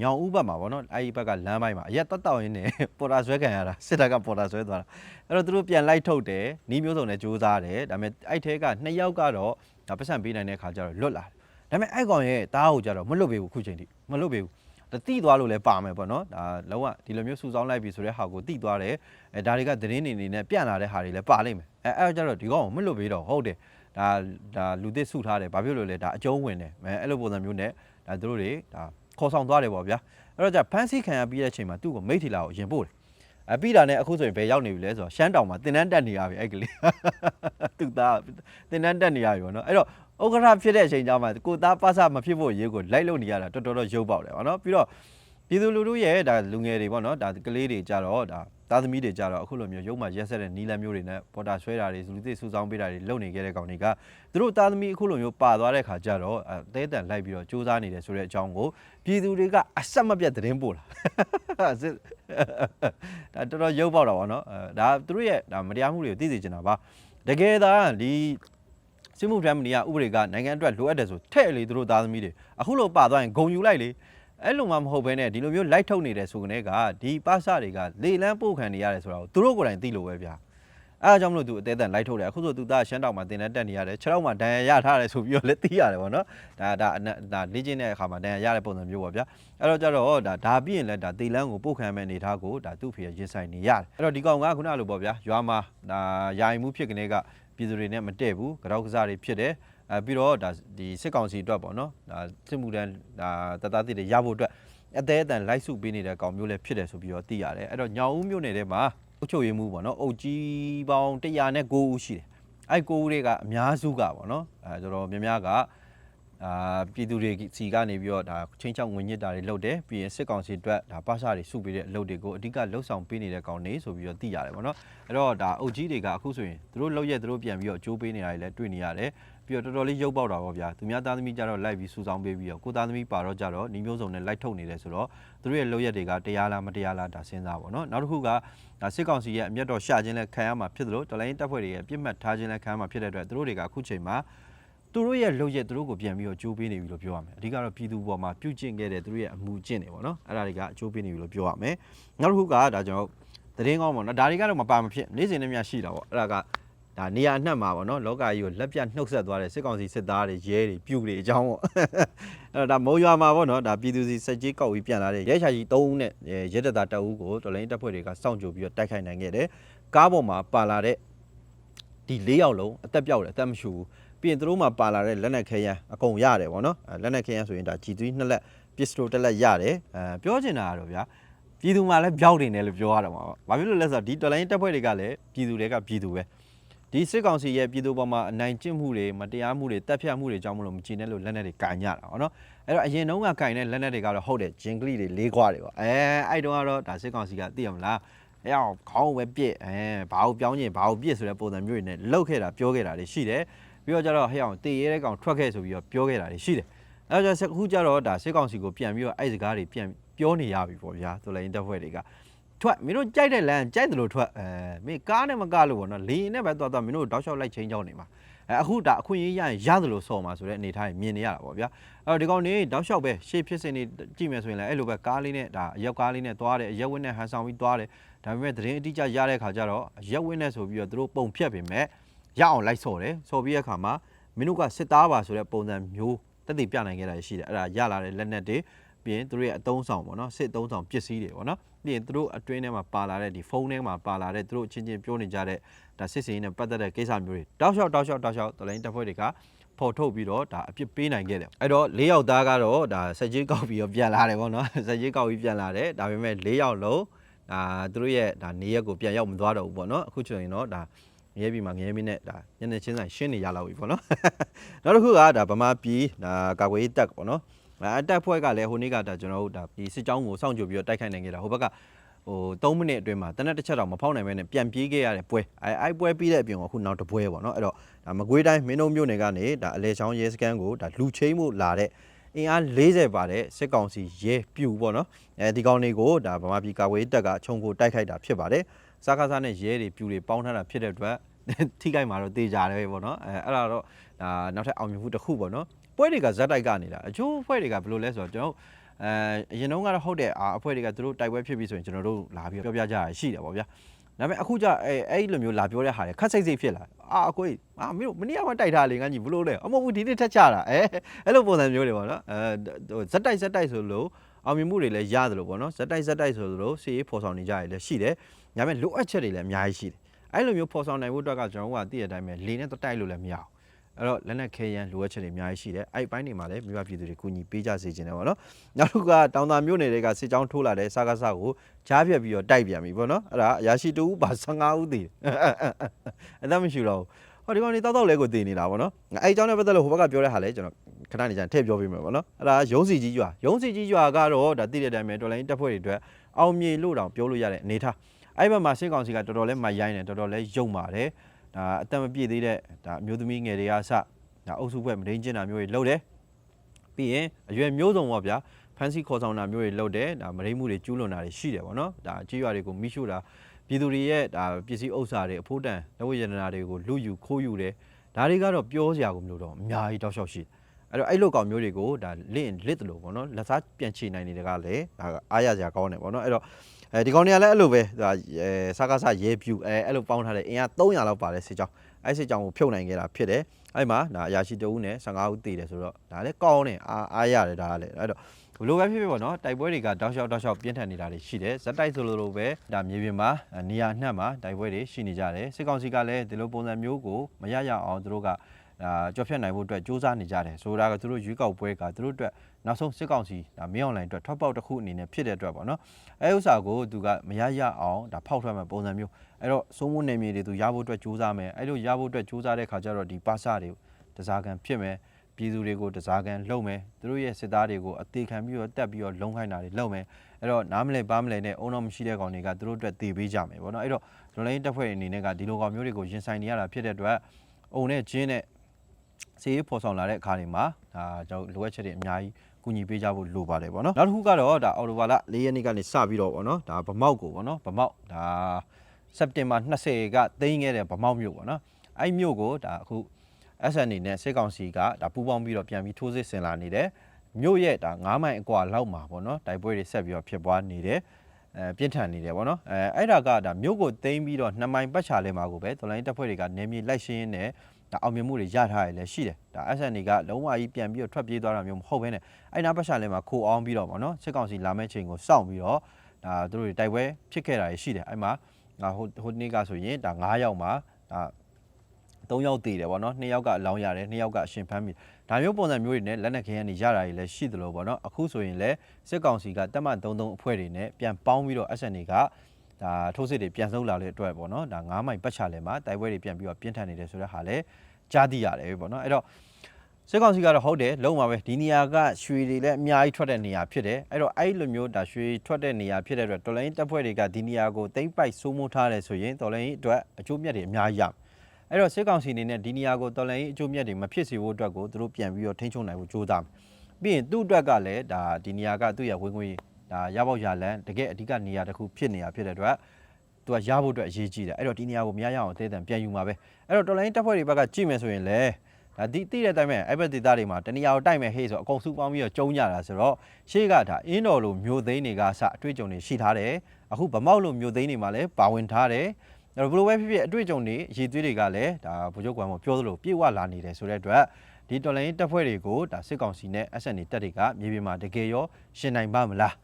ညောင်ဥဘက်မှာပေါ့နော်အဲဒီဘက်ကလမ်းပိုင်းမှာအရက်တက်တောက်ရင်းနဲ့ပေါ်တာဆွဲခံရတာစစ်တပ်ကပေါ်တာဆွဲသွားတာအဲ့တော့သူတို့ပြန်လိုက်ထုတ်တယ်နီးမျိုးစုံနဲ့စူးစမ်းတယ်ဒါပေမဲ့အဲ့ထဲက2ယောက်ကတော့ဒါပတ်စံပေးနိုင်တဲ့ခါကျတော့လွတ်လာတယ်ဒါပေမဲ့အဲ့ကောင်ရဲ့တားကိုကြတော့မလွတ်ပေးဘူးခုချိန်ထိမလွတ်ပေးဘူး ဒါတိသွားလို့လည်းပါမယ်ပေါ့နော်ဒါလုံးဝဒီလိုမျိုးစုဆောင်းလိုက်ပြီဆိုတဲ့ဟာကိုတိသွားတယ်အဲဒါတွေကသတင်းတွေအနေနဲ့ပြန့်လာတဲ့ဟာတွေလည်းပါလိမ့်မယ်အဲအဲ့တော့ကျတော့ဒီကောင်ကိုမလွတ်ပေးတော့ဟုတ်တယ်ဒါဒါလူသစ်စုထားတယ်ဘာဖြစ်လို့လဲဒါအကျုံးဝင်တယ်အဲအဲ့လိုပုံစံမျိုးနဲ့ဒါသူတို့တွေဒါခေါ်ဆောင်သွားတယ်ပေါ့ဗျာအဲ့တော့じゃဖန်ဆီးခံရပြီးတဲ့အချိန်မှာသူ့ကိုမိထီလာကိုရင်ပို့တယ်အပြီးတာနဲ့အခုဆိုရင်ဘယ်ရောက်နေပြီလဲဆိုတော့ရှမ်းတောင်မှာတင်တန်းတက်နေရပြီအဲ့ကလေးသူ့သားတင်တန်းတက်နေရပြီပေါ့နော်အဲ့တော့ ဥက္ကဋ္ဌဖြစ်တဲ့အချိန်ကျမှကိုသားပါစမဖြစ်ဖို့ရေးကိုလိုက်လို့နေရတာတော်တော်တော့ရုပ်ပေါက်တယ်ပေါ့နော်ပြီးတော့ပြည်သူလူထုရဲ့ဒါလူငယ်တွေပေါ့နော်ဒါကလေးတွေကြတော့ဒါသားသမီးတွေကြတော့အခုလိုမျိုးရုပ်မှရက်ဆက်တဲ့နီလန်မျိုးတွေနဲ့ပေါ်တာဆွဲတာတွေလူသိစုဆောင်းပေးတာတွေလုပ်နေခဲ့တဲ့ကောင်တွေကသူတို့သားသမီးအခုလိုမျိုးပါသွားတဲ့ခါကျတော့အဲတဲတန်လိုက်ပြီးတော့စူးစမ်းနေတယ်ဆိုတဲ့အကြောင်းကိုပြည်သူတွေကအဆက်မပြတ်သတင်းပို့လာစစ်ဒါတော်တော်ရုပ်ပေါက်တာပေါ့နော်အဲဒါသူတို့ရဲ့ဒါမတရားမှုတွေကိုသိစေချင်တာပါတကယ်သာဒီ စစ်မှုထမ်းမနီကဥပဒေကနိုင်ငံအတွက်လိုအပ်တယ်ဆိုထဲ့လေသူတို့သားသမီးတွေအခုလိုပါသွားရင်ဂုံယူလိုက်လေအဲ့လိုမှမဟုတ်ဘဲနဲ့ဒီလိုမျိုးလိုက်ထုတ်နေတယ်ဆိုကနေကဒီပါစတွေကလေလန်းပို့ခံနေရတယ်ဆိုတာကိုသူတို့ကိုယ်တိုင်သိလို့ပဲဗျာအဲအကြောင်းမလို့သူအသေးအံလိုက်ထုတ်တယ်အခုဆိုသူသားရှမ်းတောင်မှာတင်တဲ့တက်နေရတယ်ခြေထောက်မှာဒဏ်ရာရထားတယ်ဆိုပြီးတော့လည်းသိရတယ်ပေါ့နော်ဒါဒါအနက်ဒါလေ့ကျင့်တဲ့အခါမှာဒဏ်ရာရတဲ့ပုံစံမျိုးပေါ့ဗျာအဲ့တော့ကြတော့ဒါဒါပြီးရင်လည်းဒါတေလန်းကိုပို့ခံမဲ့အနေထားကိုဒါသူ့ဖေရင်ဆိုင်နေရတယ်အဲ့တော့ဒီကောင်ကခုနလိုပေါ့ဗျာရွာမှာဒါယာယီမှုဖြစ်ကနေက ပြည်သူတွေနဲ့မတည့်ဘူးကြောက်ကစားတွေဖြစ်တယ်အဲပြီးတော့ဒါဒီစစ်ကောင်စီအတွက်ပေါ့နော်ဒါစစ်မှုတန်းဒါတသားတိတွေရဖို့အတွက်အသေးအတန်လိုက်စုပေးနေတဲ့ကောင်မျိုးလည်းဖြစ်တယ်ဆိုပြီးတော့သိရတယ်အဲ့တော့ညောင်ဦးမြို့နယ်ထဲမှာအုတ်ချုပ်ရင်းမှုပေါ့နော်အုတ်ကြီးပေါင်း109ဦးရှိတယ်အဲ့9ဦးတွေကအများစုကပေါ့နော်အဲကျွန်တော်များများက အာပြည်သူတွေစီကနေပြီးတော့ဒါချင်းချောင်းငွေညစ်တာတွေလုပ်တယ်ပြီးရင်စစ်ကောင်စီအတွက်ဒါပါစာတွေစုပေးတဲ့အလုပ်တွေကိုအဓိကလှုပ်ဆောင်ပေးနေတဲ့ကောင်နေဆိုပြီးတော့သိရတယ်ပေါ့နော်အဲ့တော့ဒါအုတ်ကြီးတွေကအခုဆိုရင်သူတို့လှုပ်ရက်သူတို့ပြန်ပြီးတော့အကျိုးပေးနေတာတွေလည်းတွေ့နေရတယ်ပြီးတော့တော်တော်လေးရုပ်ပေါက်တာပေါ့ဗျာသူများသားသမီးကြတော့လိုက်ပြီးစူဆောင်းပေးပြီးတော့ကိုသားသမီးပါတော့ကြတော့ညီမျိုးစုံနဲ့လိုက်ထုတ်နေတယ်ဆိုတော့သူတို့ရဲ့လှုပ်ရက်တွေကတရားလားမတရားလားဒါစဉ်းစားပါတော့နောက်တစ်ခုကဒါစစ်ကောင်စီရဲ့အမျက်တော်ရှာခြင်းလည်းခံရမှာဖြစ်တယ်လို့တော်လိုင်းတပ်ဖွဲ့တွေရဲ့ပြစ်မှတ်ထားခြင်းလည်းခံရမှာဖြစ်တဲ့အတွက်သူတို့တွေကအခုချိန်မှာ သူတို့ရဲ့လှုပ်ရက်သူတို့ကိုပြန်ပြီးတော့ကြိုးပေးနေပြီလို့ပြောရမယ်အဓိကတော့ပြည်သူပေါ်မှာပြုကျင့်ခဲ့တဲ့သူတို့ရဲ့အမှုကျင့်တွေပေါ့နော်အဲ့ဒါတွေကအကျိုးပေးနေပြီလို့ပြောရမယ်နောက်တစ်ခုကဒါကျွန်တော်သတင်းကောင်းပေါ့နော်ဒါတွေကတော့မပါမဖြစ်နေ့စဉ်နဲ့မျှရှိတာပေါ့အဲ့ဒါကဒါနေရာအနှံ့မှာပေါ့နော်လောကကြီးကိုလက်ပြနှုတ်ဆက်သွားတဲ့စစ်ကောင်စီစစ်သားတွေရဲတွေပြူတွေအကြောင်းပေါ့အဲ့တော့ဒါမုံရွာမှာပေါ့နော်ဒါပြည်သူစီစက်ကြီးကောက်ပြီးပြန်လာတဲ့ရဲချာကြီး3ဦးနဲ့ရဲတပ်သား2ဦးကိုတော်လိုင်းတပ်ဖွဲ့တွေကစောင့်ကြိုပြီးတော့တိုက်ခိုက်နိုင်ခဲ့တယ်ကားပေါ်မှာပါလာတဲ့ဒီ၄ယောက်လုံးအသက်ပြောက်တယ်အသက်မရှူဘူး ပြီးရင်သူတို့မှာပါလာတဲ့လက်နက်ခဲယမ်းအကုန်ရတယ်ပေါ့နော်အဲလက်နက်ခဲယမ်းဆိုရင်ဒါ G3 နှစ်လက်ပစ္စတိုတစ်လက်ရတယ်အဲပြောချင်တာကတော့ဗျာပြည်သူမှလည်းပြောက်နေတယ်လို့ပြောရတာမှာပေါ့။ဘာဖြစ်လို့လဲဆိုတော့ဒီတော်လိုင်းတပ်ဖွဲ့တွေကလည်းပြည်သူတွေကပြည်သူပဲ။ဒီစစ်ကောင်စီရဲ့ပြည်သူပေါ်မှာအနိုင်ကျင့်မှုတွေမတရားမှုတွေတပ်ဖြတ်မှုတွေကြောင့်မလို့မကြည်နဲ့လို့လက်နက်တွေကင်ကြတာပေါ့နော်။အဲ့တော့အရင်တုန်းကကင်တဲ့လက်နက်တွေကတော့ဟုတ်တယ်ဂျင်ကလီတွေလေးခွားတွေပေါ့။အဲအဲ့တုန်းကတော့ဒါစစ်ကောင်စီကသိရမလား။အဲ့အောင်ခေါင်းပဲပြစ်အဲဘာကိုပြောင်းရင်ဘာကိုပြစ်ဆိုတဲ့ပုံစံမျိုးတွေနဲ့လှုပ်ခဲ့တာပြောခဲ့တာတွေရှိတယ်။ ပြီးတော့ကျတော့ဟဲ့အောင်တေရဲတဲ့ကောင်ထွက်ခဲ့ဆိုပြီးတော့ပြောခဲ့တာတွေရှိတယ်။အဲ့တော့အခုကျတော့ဒါစစ်ကောင်စီကိုပြန်ပြီးတော့အဲ့စကားတွေပြန်ပြောနေရပြီပေါ့ဗျာတော်လိုင်းတပ်ဖွဲ့တွေကထွက်မင်းတို့ကြိုက်တဲ့လမ်းကြိုက်တယ်လို့ထွက်အဲမင်းကားနဲ့မကားလို့ပေါ့နော်လေရင်နဲ့ပဲသွားသွားမင်းတို့တောက်လျှောက်လိုက်ချင်းချောင်းနေမှာအဲအခုဒါအခွင့်အရေးရရင်ရတယ်လို့ဆော်မှာဆိုတဲ့အနေထားကြီးမြင်နေရတာပေါ့ဗျာအဲ့တော့ဒီကောင်နေတောက်လျှောက်ပဲရှေ့ဖြစ်စဉ်တွေကြည့်မယ်ဆိုရင်လည်းအဲ့လိုပဲကားလေးနဲ့ဒါအရက်ကားလေးနဲ့သွားတယ်အရက်ဝင်းနဲ့ဟန်ဆောင်ပြီးသွားတယ်ဒါပေမဲ့သတင်းအတိအကျရတဲ့ခါကျတော့အရက်ဝင်းနဲ့ဆိုပြီးတော့သူတို့ပုံဖြတ်ပေမဲ့ ရအောင်လိုက်ဆော်တယ်ဆော်ပြီးတဲ့ခါမှာမင်းတို့ကစစ်သားပါဆိုတဲ့ပုံစံမျိုးတက်တည်ပြနိုင်ခဲ့တာရှိတယ်အဲ့ဒါရလာတဲ့လက်နက်တွေပြီးရင်သူတို့ရဲ့အတုံးဆောင်ပေါ့နော်စစ်အတုံးဆောင်ပစ္စည်းတွေပေါ့နော်ပြီးရင်သူတို့အတွင်းထဲမှာပါလာတဲ့ဒီဖုန်းထဲမှာပါလာတဲ့သူတို့ချင်းချင်းပြောနေကြတဲ့ဒါစစ်စင်နဲ့ပတ်သက်တဲ့ကိစ္စမျိုးတွေတောက်လျှောက်တောက်လျှောက်တောက်လျှောက်တော်လိုင်းတပ်ဖွဲ့တွေကပေါ်ထုတ်ပြီးတော့ဒါအပြစ်ပေးနိုင်ခဲ့တယ်အဲ့တော့၄ယောက်သားကတော့ဒါစက်ကြီးကောက်ပြီးတော့ပြန်လာတယ်ပေါ့နော်စက်ကြီးကောက်ပြီးပြန်လာတယ်ဒါပေမဲ့၄ယောက်လုံးဒါသူတို့ရဲ့ဒါနေရက်ကိုပြန်ရောက်မသွားတော့ဘူးပေါ့နော်အခုချိန်ရင်တော့ဒါ ငရဲပြီမှာငရဲမင်းနဲ့ဒါညနေချင်းဆိုင်ရှင်းနေရလောက်ပြီပေါ့နော်နောက်တစ်ခုကဒါဗမာပြည်ဒါကာကွယ်ရေးတပ်ပေါ့နော်အဲအတက်ဖွဲ့ကလည်းဟိုနေ့ကဒါကျွန်တော်တို့ဒါဒီစစ်ကြောင်းကိုစောင့်ကြိုပြီးတော့တိုက်ခိုက်နိုင်ခဲ့တာဟိုဘက်ကဟို3မိနစ်အတွင်းမှာတနက်တစ်ချက်တော့မဖောက်နိုင်မဲနဲ့ပြန်ပြေးခဲ့ရတဲ့ပွဲအဲအဲပွဲပြီးတဲ့အပြင်ကအခုနောက်တစ်ပွဲပေါ့နော်အဲ့တော့ဒါမကွေးတိုင်းမင်းတို့မြို့နယ်ကနေဒါအလဲချောင်းရဲစခန်းကိုဒါလူချင်းမှုလာတဲ့အင်အား40ပါတဲ့စစ်ကောင်စီရဲပြူပေါ့နော်အဲဒီကောင်တွေကိုဒါဗမာပြည်ကာကွယ်ရေးတပ်ကခြုံကိုတိုက်ခိုက်တာဖြစ်ပါတယ် စကားစားနဲ့ရဲတွေပြူတွေပေါင်းထားတာဖြစ်တဲ့အတွက်ထိခိုက်မှာတော့တေးကြတယ်ပေါ့နော်အဲအဲ့ဒါတော့ဒါနောက်ထပ်အောင်မြင်မှုတစ်ခုပေါ့နော်ပွဲတွေကဇက်တိုက်ကနေတာအချို့အဖွဲ့တွေကဘယ်လိုလဲဆိုတော့ကျွန်တော်အဲအရင်တုန်းကတော့ဟုတ်တယ်အာအဖွဲ့တွေကသူတို့တိုက်ပွဲဖြစ်ပြီးဆိုရင်ကျွန်တော်တို့လာပြီးပြောပြကြရရှိတယ်ပေါ့ဗျာဒါပေမဲ့အခုကျအဲအဲ့လိုမျိုးလာပြောတဲ့ဟာတွေခက်စိတ်စိတ်ဖြစ်လာအာအကိုကြီးအာမင်းတို့မနေ့ကမှတိုက်ထားလေငန်းကြီးဘလို့လဲအမဟုတ်ဘူးဒီနေ့ထက်ချတာအဲအဲ့လိုပုံစံမျိုးတွေပေါ့နော်အဲဇက်တိုက်ဇက်တိုက်ဆိုလို့ အောင်မြင်မှုတွေလည်းရတယ်လို့ပေါ့နော်ဇက်တိုက်ဇက်တိုက်ဆိုလိုစီရေးဖော်ဆောင်နေကြရလည်းရှိတယ်ဒါပေမဲ့လိုအပ်ချက်တွေလည်းအများကြီးရှိတယ်အဲ့လိုမျိုးဖော်ဆောင်နိုင်ဖို့အတွက်ကကျွန်တော်တို့ကသိတဲ့အတိုင်းပဲလေနဲ့တိုက်လို့လည်းမရအောင်အဲ့တော့လက်နက်ခဲယမ်းလိုအပ်ချက်တွေအများကြီးရှိတယ်အဲ့ဒီပိုင်းတွေမှာလည်းမိဘပြည်သူတွေကူညီပေးကြစေချင်တယ်ပေါ့နော်နောက်တစ်ခုကတောင်သာမြို့နယ်တွေကစစ်ကြောင်းထိုးလာတဲ့စကားစကိုကြားပြက်ပြီးတော့တိုက်ပြန်ပြီပေါ့နော်အဲ့ဒါအရာရှိတူဦးပါ15ဦးတည်အဲ့ဒါမရှိတော့ဘူးဟောဒီကောင်နေတောက်တောက်လဲကိုတည်နေတာပေါ့နော်အဲ့ဒီအကြောင်းနဲ့ပတ်သက်လို့ဟိုဘက်ကပြောတဲ့ဟာလဲကျွန်တော် ခဏနေကြထည့်ပြောပေးမယ်ပေါ့နော်အဲ့ဒါရုံးစီကြီးရွာရုံးစီကြီးရွာကတော့ဒါသိတဲ့အတိုင်းပဲတော်လိုင်းတက်ဖွဲ့တွေအတွက်အောင်မြေလို့တောင်ပြောလို့ရတဲ့အနေထားအဲ့ဘက်မှာစစ်ကောင်စီကတော်တော်လေးမရိုင်းတယ်တော်တော်လေးယုံပါတယ်ဒါအသက်မပြည့်သေးတဲ့ဒါအမျိုးသမီးငယ်တွေအားစဒါအုပ်စုဘက်မဒိန်ကျင်တာမျိုးတွေလုပ်တယ်ပြီးရင်အရွယ်မျိုးစုံပေါ့ဗျာဖန်စီခေါ်ဆောင်တာမျိုးတွေလုပ်တယ်ဒါမဒိန်မှုတွေကျူးလွန်တာတွေရှိတယ်ပေါ့နော်ဒါကြေးရွာတွေကိုမိရှို့တာပြည်သူတွေရဲ့ဒါပစ္စည်းဥစ္စာတွေအဖို့တန်လက်ဝတ်ရတနာတွေကိုလူယူခိုးယူတယ်ဒါတွေကတော့ပြောစရာကိုမလိုတော့အများကြီးတောက်လျှောက်ရှိတယ် အဲ့တော့အဲ့လိုကောင်မျိုးတွေကိုဒါလင့်လစ်တယ်လို့ပေါ့နော်လက်စားပြန်ချေနိုင်နေတဲ့ကလည်းဒါကအားရစရာကောင်းတယ်ပေါ့နော်အဲ့တော့အဲဒီကောင်တွေကလည်းအဲ့လိုပဲဒါအဲစကားစရဲဖြူအဲအဲ့လိုပေါင်းထားတဲ့အင်အား300လောက်ပါတဲ့စစ်ကြောင်းအဲ့စစ်ကြောင်းကိုဖြုတ်နိုင်ခဲ့တာဖြစ်တယ်အဲ့မှာဒါအရာရှိတအုပ်နဲ့15ဦးတည်တယ်ဆိုတော့ဒါလည်းကောင်းတယ်အားအားရတယ်ဒါကလည်းအဲ့တော့ဘလို့ပဲဖြစ်ဖြစ်ပေါ့နော်တိုက်ပွဲတွေကတောက်လျှောက်တောက်လျှောက်ပြင်းထန်နေတာတွေရှိတယ်ဇက်တိုက်ဆိုလိုလိုပဲဒါမြေပြင်မှာနေရာနှံ့မှာတိုက်ပွဲတွေရှိနေကြတယ်စစ်ကောင်စီကလည်းဒီလိုပုံစံမျိုးကိုမရရအောင်သူတို့က ဒါကြော်ဖြတ်နိုင်ဖို့အတွက်စူးစမ်းနေကြတယ်ဆိုတာကသူတို့ရွေးကောက်ပွဲကသူတို့အတွက်နောက်ဆုံးစစ်ကောင်စီဒါမင်းအွန်လိုင်းအတွက်ထွက်ပေါက်တစ်ခုအနေနဲ့ဖြစ်တဲ့အတွက်ပေါ့နော်အဲဥစ္စာကိုသူကမရရအောင်ဒါဖောက်ထွက်မဲ့ပုံစံမျိုးအဲ့တော့စိုးမိုးနယ်မြေတွေသူရဖို့အတွက်စူးစမ်းမယ်အဲ့လိုရဖို့အတွက်စူးစမ်းတဲ့ခါကျတော့ဒီပါစတွေတစားကန်ဖြစ်မယ်ပြည်သူတွေကိုတစားကန်လုံမယ်သူတို့ရဲ့စစ်သားတွေကိုအသေးခံပြီးတော့တက်ပြီးတော့လုံခိုင်းတာတွေလုံမယ်အဲ့တော့နားမလဲပါမလဲနဲ့အုံတော့မရှိတဲ့ကောင်တွေကသူတို့အတွက်တည်ပေးကြမယ်ပေါ့နော်အဲ့တော့လွန်လိုင်းတက်ဖွဲ့အနေနဲ့ကဒီလိုကောင်မျိုးတွေကိုရင်ဆိုင်နေရတာဖြစ်တဲ့အတွက်အုံနဲ့ကျင်းနဲ့ စီရေးဖော်ဆောင်လာတဲ့အခါတွေမှာဒါကျွန်တော်လိုအပ်ချက်တွေအများကြီးကူညီပေးကြဖို့လိုပါတယ်ပေါ့နော်နောက်တစ်ခုကတော့ဒါအော်တိုဘာလ၄ရက်နေ့ကနေစပြီးတော့ပေါ့နော်ဒါဗမောက်ကိုပေါ့နော်ဗမောက်ဒါစက်တင်ဘာ20ကသိမ်းခဲ့တဲ့ဗမောက်မြို့ပေါ့နော်အဲ့မြို့ကိုဒါအခု SNA နဲ့စစ်ကောင်စီကဒါပူးပေါင်းပြီးတော့ပြန်ပြီးထိုးစစ်ဆင်လာနေတယ်မြို့ရဲ့ဒါ9မိုင်အကွာလောက်မှာပေါ့နော်တိုက်ပွဲတွေဆက်ပြီးတော့ဖြစ်ပွားနေတယ်အဲပြင်းထန်နေတယ်ပေါ့နော်အဲအဲ့ဒါကဒါမြို့ကိုသိမ်းပြီးတော့2မိုင်ပတ်ချာလဲမှာကိုပဲတော်လိုင်းတပ်ဖွဲ့တွေကနေမြေလိုက်ရှင်းရင်းနဲ့ ဒါအောင်မြင်မှုတွေရထားရလည်းရှိတယ်ဒါ SNA ကလုံးဝကြီးပြန်ပြီးတော့ထွက်ပြေးသွားတာမျိုးမဟုတ်ဘဲနဲ့အဲ့နာပတ်ရှာလဲမှာခိုအောင်ပြီးတော့ဗောနော်စစ်ကောင်စီလာမဲ့ချိန်ကိုစောင့်ပြီးတော့ဒါသူတို့တွေတိုက်ပွဲဖြစ်ခဲ့တာရှိတယ်အဲ့မှာငါဟိုဟိုနေ့ကဆိုရင်ဒါ9ယောက်မှာဒါ3ယောက်တည်တယ်ဗောနော်2ယောက်ကအလောင်းရတယ်2ယောက်ကအရှင်ဖမ်းပြီဒါမျိုးပုံစံမျိုးတွေနဲ့လက်နက်ခဲယမ်းတွေရတာတွေလည်းရှိတယ်လို့ဗောနော်အခုဆိုရင်လည်းစစ်ကောင်စီကတက်မ33အဖွဲ့တွေနဲ့ပြန်ပေါင်းပြီးတော့ SNA က ဒါထိုးစစ်တွေပြန်ဆုပ်လာတဲ့အတွက်ပေါ့နော်ဒါ9မိုင်ပတ်ချလဲမှာတိုက်ပွဲတွေပြန်ပြီးတော့ပြင်းထန်နေတယ်ဆိုတဲ့ဟာလည်းကြားသိရတယ်ပေါ့နော်အဲ့တော့စစ်ကောင်စီကတော့ဟုတ်တယ်လုံးပါပဲဒီနေရာကရွှေတွေလည်းအများကြီးထွက်တဲ့နေရာဖြစ်တယ်အဲ့တော့အဲ့လိုမျိုးဒါရွှေထွက်တဲ့နေရာဖြစ်တဲ့အတွက်တော်လိုင်းတပ်ဖွဲ့တွေကဒီနေရာကိုတိမ့်ပိုက်စိုးမိုးထားတယ်ဆိုရင်တော်လိုင်းအတွက်အကျိုးမြတ်တွေအများကြီးရမယ်အဲ့တော့စစ်ကောင်စီအနေနဲ့ဒီနေရာကိုတော်လိုင်းအကျိုးမြတ်တွေမဖြစ်စေဖို့အတွက်ကိုသူတို့ပြန်ပြီးတော့ထိန်းချုပ်နိုင်ဖို့ကြိုးစားမယ်ပြီးရင်သူ့အတွက်ကလည်းဒါဒီနေရာကသူ့ရဲ့ဝင်ငွေ ဒါရပေါက်ရလန်တကယ်အဓိကနေရာတစ်ခုဖြစ်နေတာဖြစ်တဲ့အတွက်သူကရဖို့အတွက်အရေးကြီးတယ်အဲ့တော့ဒီနေရာကိုမရရအောင်အသေးအံပြန်ယူမှာပဲအဲ့တော့တော်လိုင်းတပ်ဖွဲ့တွေဘက်ကကြည့်မယ်ဆိုရင်လည်းဒါဒီတိတဲ့အတိုင်းပဲအဲ့ဘက်ဒေသတွေမှာတနေရာကိုတိုက်မယ်ဟေးဆိုအကုန်စုပေါင်းပြီးတော့ကျုံးကြတာဆိုတော့ရှေ့ကဒါအင်းတော်လိုမျိုးသိန်းတွေကစအတွေ့အကြုံတွေရှိထားတယ်အခုဗမောက်လိုမျိုးသိန်းတွေမှာလည်းပါဝင်ထားတယ်အဲ့တော့ဘယ်လိုပဲဖြစ်ဖြစ်အတွေ့အကြုံတွေရည်သွေးတွေကလည်းဒါဗိုလ်ချုပ်ကွမ်ကိုပြောသလိုပြေဝလာနေတယ်ဆိုတဲ့အတွက်ဒီတော်လိုင်းတပ်ဖွဲ့တွေကိုဒါစစ်ကောင်စီနဲ့ SNA တပ်တွေကမြေပြင်မှာတကယ်ရောရှင်နိုင်ပါမလား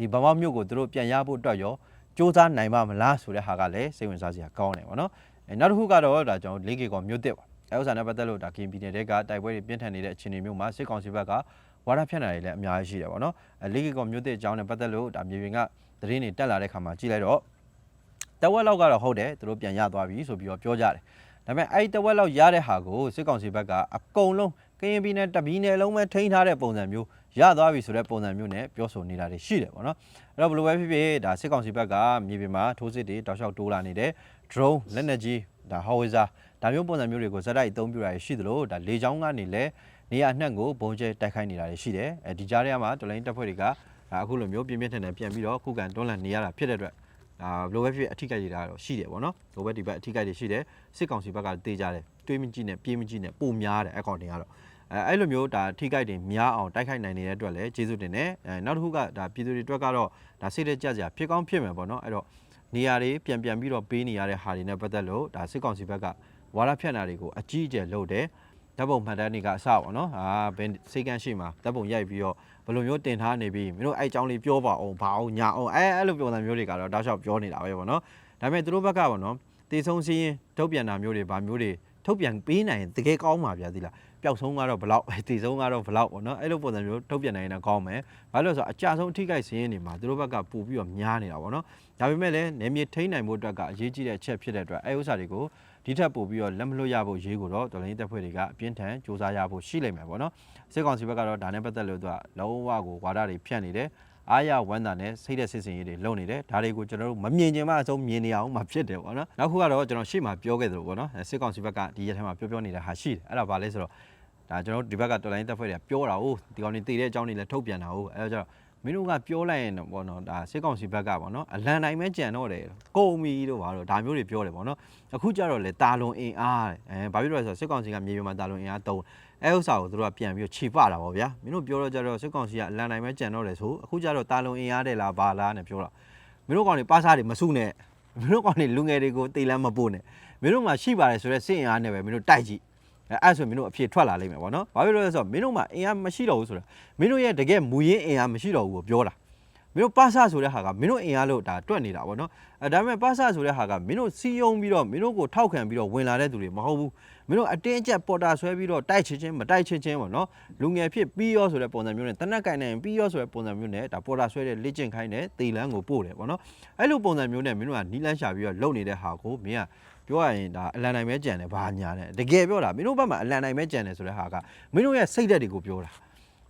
ဒီဗမောက်မြို့ကိုသူတို့ပြန်ရဖို့အတွက်ရောစ조사နိုင်ပါမလားဆိုတဲ့ဟာကလည်းစိတ်ဝင်စားစရာကောင်းတယ်ပေါ့နော်အဲနောက်တစ်ခုကတော့ဒါကျွန်တော်၄ကီကောမြို့တစ်ပါအဲဥစ္စာနဲ့ပတ်သက်လို့ဒါကင်ပြည်နယ်တဲကတိုက်ပွဲတွေပြင်းထန်နေတဲ့အခြေအနေမျိုးမှာစစ်ကောင်စီဘက်ကဝါဒဖြန့်တာတွေလည်းအများကြီးရှိတယ်ပေါ့နော်အဲ၄ကီကောမြို့တစ်အကြောင်းနဲ့ပတ်သက်လို့ဒါမြေပြင်ကသတင်းတွေတက်လာတဲ့ခါမှာကြည့်လိုက်တော့တဝက်လောက်ကတော့ဟုတ်တယ်သူတို့ပြန်ရသွားပြီဆိုပြီးတော့ပြောကြတယ်ဒါပေမဲ့အဲ့ဒီတဝက်လောက်ရတဲ့ဟာကိုစစ်ကောင်စီဘက်ကအကုန်လုံးကရင်ပြည်နယ်တပြည်နယ်လုံးပဲထိန်းထားတဲ့ပုံစံမျိုး ရသွားပြီဆိုတဲ့ပုံစံမျိုးနဲ့ပြောဆိုနေတာတွေရှိတယ်ပေါ့နော်အဲ့တော့ဘယ်လိုပဲဖြစ်ဖြစ်ဒါစစ်ကောင်စီဘက်ကမြေပြင်မှာထိုးစစ်တွေတောက်လျှောက်တိုးလာနေတယ် drone လက်နက်ကြီးဒါ howitzer ဒါမျိုးပုံစံမျိုးတွေကိုဇက်တိုက်အသုံးပြုတာရှိသလိုဒါလေကြောင်းကနေလည်းနေရာအနှံ့ကိုဘုံကျဲတိုက်ခိုက်နေတာတွေရှိတယ်အဲဒီကြားထဲမှာတော်လိုင်းတပ်ဖွဲ့တွေကဒါအခုလိုမျိုးပြင်းပြင်းထန်ထန်ပြန်ပြီးတော့ခုခံတွန်းလှန်နေရတာဖြစ်တဲ့အတွက်ဒါဘယ်လိုပဲဖြစ်ဖြစ်အထိကိက်တွေဒါတော့ရှိတယ်ပေါ့နော်ဘလိုပဲဒီဘက်အထိကိက်တွေရှိတယ်စစ်ကောင်စီဘက်ကတေးကြတယ်တွေးမကြည့်နဲ့ပြေးမကြည့်နဲ့ပုံများတယ်အကောင့်တွေကတော့ အဲအဲ့လိုမျိုးဒါထိခိုက်တွေများအောင်တိုက်ခိုက်နိုင်နေတဲ့အတွက်လည်းကျေးဇူးတင်တယ်အဲနောက်တစ်ခုကဒါပြည်သူတွေအတွက်ကတော့ဒါစိတ်သက်ကြစရာဖြစ်ကောင်းဖြစ်မယ်ပေါ့နော်အဲ့တော့နေရာတွေပြန်ပြန်ပြီးတော့ပေးနေရတဲ့ဟာတွေနဲ့ပတ်သက်လို့ဒါစစ်ကောင်စီဘက်ကဝါရဖြန့်တာတွေကိုအကြီးအကျယ်လုပ်တယ်ဓာတ်ပုံမှတ်တမ်းတွေကအစပါနော်အာဘယ်စိတ်ကန်းရှိမှာဓာတ်ပုံရိုက်ပြီးတော့ဘယ်လိုမျိုးတင်ထားနေပြီးမင်းတို့အဲ့အကြောင်းလေးပြောပါအောင်ဘာအောင်ညာအောင်အဲအဲ့လိုပုံစံမျိုးတွေကတော့တောက်လျှောက်ပြောနေတာပဲပေါ့နော်ဒါပေမဲ့သူတို့ဘက်ကပေါ့နော်တေဆုံးစည်းရင်ထုတ်ပြန်တာမျိုးတွေဗာမျိုးတွေထုတ်ပြန်ပေးနိုင်ရင်တကယ်ကောင်းပါဗျာသီလား ပျောက်ဆုံးကတော့ဘလောက်တေဆုံးကတော့ဘလောက်ပေါ့နော်အဲ့လိုပုံစံမျိုးထုတ်ပြန်နိုင်ရင်တော့ကောင်းမယ်ဘာလို့လဲဆိုတော့အကြဆုံးအထိကိစည်းရင်တွေမှာသူတို့ဘက်ကပို့ပြီးတော့များနေတာပေါ့နော်ဒါပေမဲ့လည်းနေမြေထိန်းနိုင်မှုအတွက်ကအရေးကြီးတဲ့အချက်ဖြစ်တဲ့အတွက်အဲဥစ္စာတွေကိုဒီထက်ပို့ပြီးတော့လက်မလွတ်ရဖို့ရေးကိုတော့တော်လိုင်းတပ်ဖွဲ့တွေကအပြင်းထန်စ조사ရဖို့ရှိလိမ့်မယ်ပေါ့နော်စစ်ကောင်စီဘက်ကတော့ဒါနဲ့ပတ်သက်လို့သူကလုံးဝကိုဝါဒတွေဖြန့်နေတယ်အားရဝမ်းသာနဲ့စိတ်တဲ့စစ်စင်ရေးတွေလုပ်နေတယ်ဒါတွေကိုကျွန်တော်တို့မမြင်ချင်မှအဆုံးမြင်နေအောင်မှဖြစ်တယ်ပေါ့နော်နောက်ခုကတော့ကျွန်တော်ရှေ့မှာပြောခဲ့သလိုပေါ့နော်စစ်ကောင်စီဘက်ကဒီရက်ထဲမှာပြောပြောနေတဲ့ဟာရှိတယ်အဲ့ဒါဘာလဲဆိုတော့ ဒါကျွန်တော်တို့ဒီဘက်ကတော်လိုင်းတပ်ဖွဲ့တွေကပြောတာ哦ဒီကောင်တွေတည်တဲ့အကြောင်းတွေလည်းထုတ်ပြန်တာ哦အဲ့ဒါကြောင့်မင်းတို့ကပြောလိုက်ရင်တော့ပေါ့နော်ဒါစစ်ကောင်စီဘက်ကပေါ့နော်အလံတိုင်းပဲကြံတော့တယ်ကုန်မီတို့ဘာလို့ဒါမျိုးတွေပြောတယ်ပေါ့နော်အခုကျတော့လေတာလွန်အင်အားတဲ့အဲဘာဖြစ်လို့လဲဆိုတော့စစ်ကောင်စီကမြေပြင်မှာတာလွန်အင်အားတုံးအဲဥစ္စာကိုသူတို့ကပြန်ပြီးတော့ခြေပတာပေါ့ဗျာမင်းတို့ပြောတော့ကြတော့စစ်ကောင်စီကအလံတိုင်းပဲကြံတော့တယ်ဆိုအခုကျတော့တာလွန်အင်အားတယ်လားဘာလားနဲ့ပြောတာမင်းတို့ကောင်တွေပါစားတွေမစုနဲ့မင်းတို့ကောင်တွေလူငယ်တွေကိုတေးလမ်းမပို့နဲ့မင်းတို့မှရှိပါတယ်ဆိုတော့စစ်အင်အားနဲ့ပဲမင်းတို့တိုက်ကြည့် အဲအဲ့ဆိုမင်းတို့အဖြစ်ထွက်လာလိမ့်မယ်ပေါ့နော်ဘာဖြစ်လို့လဲဆိုတော့မင်းတို့မှအင်အားမရှိတော့ဘူးဆိုတာမင်းတို့ရဲ့တကယ်မူရင်းအင်အားမရှိတော့ဘူးကိုပြောတာမင်းတို့ပါဆဆိုတဲ့ဟာကမင်းတို့အင်အားလို့ဒါတွက်နေတာပေါ့နော်အဲဒါပေမဲ့ပါဆဆိုတဲ့ဟာကမင်းတို့စီယုံပြီးတော့မင်းတို့ကိုထောက်ခံပြီးတော့ဝင်လာတဲ့သူတွေမဟုတ်ဘူးမင်းတို့အတင်းအကျပ်ပေါ်တာဆွဲပြီးတော့တိုက်ချင်ချင်းမတိုက်ချင်ချင်းပေါ့နော်လူငယ်ဖြစ်ပြီးရောဆိုတဲ့ပုံစံမျိုးနဲ့တနက်ကင်နိုင်ပြီးရောဆိုတဲ့ပုံစံမျိုးနဲ့ဒါပေါ်တာဆွဲတဲ့လေ့ကျင့်ခိုင်းတဲ့တေလန်းကိုပို့တယ်ပေါ့နော်အဲ့လိုပုံစံမျိုးနဲ့မင်းတို့ကနီလန်းရှာပြီးတော့လုပ်နေတဲ့ဟာကိုမင်းက ပြောရရင်ဒါအလန်နိုင်ပဲကြံတယ်ဘာညာနဲ့တကယ်ပြောတာမင်းတို့ဘက်မှာအလန်နိုင်ပဲကြံတယ်ဆိုတဲ့ဟာကမင်းတို့ရဲ့စိတ်ဓာတ်တွေကိုပြောတာ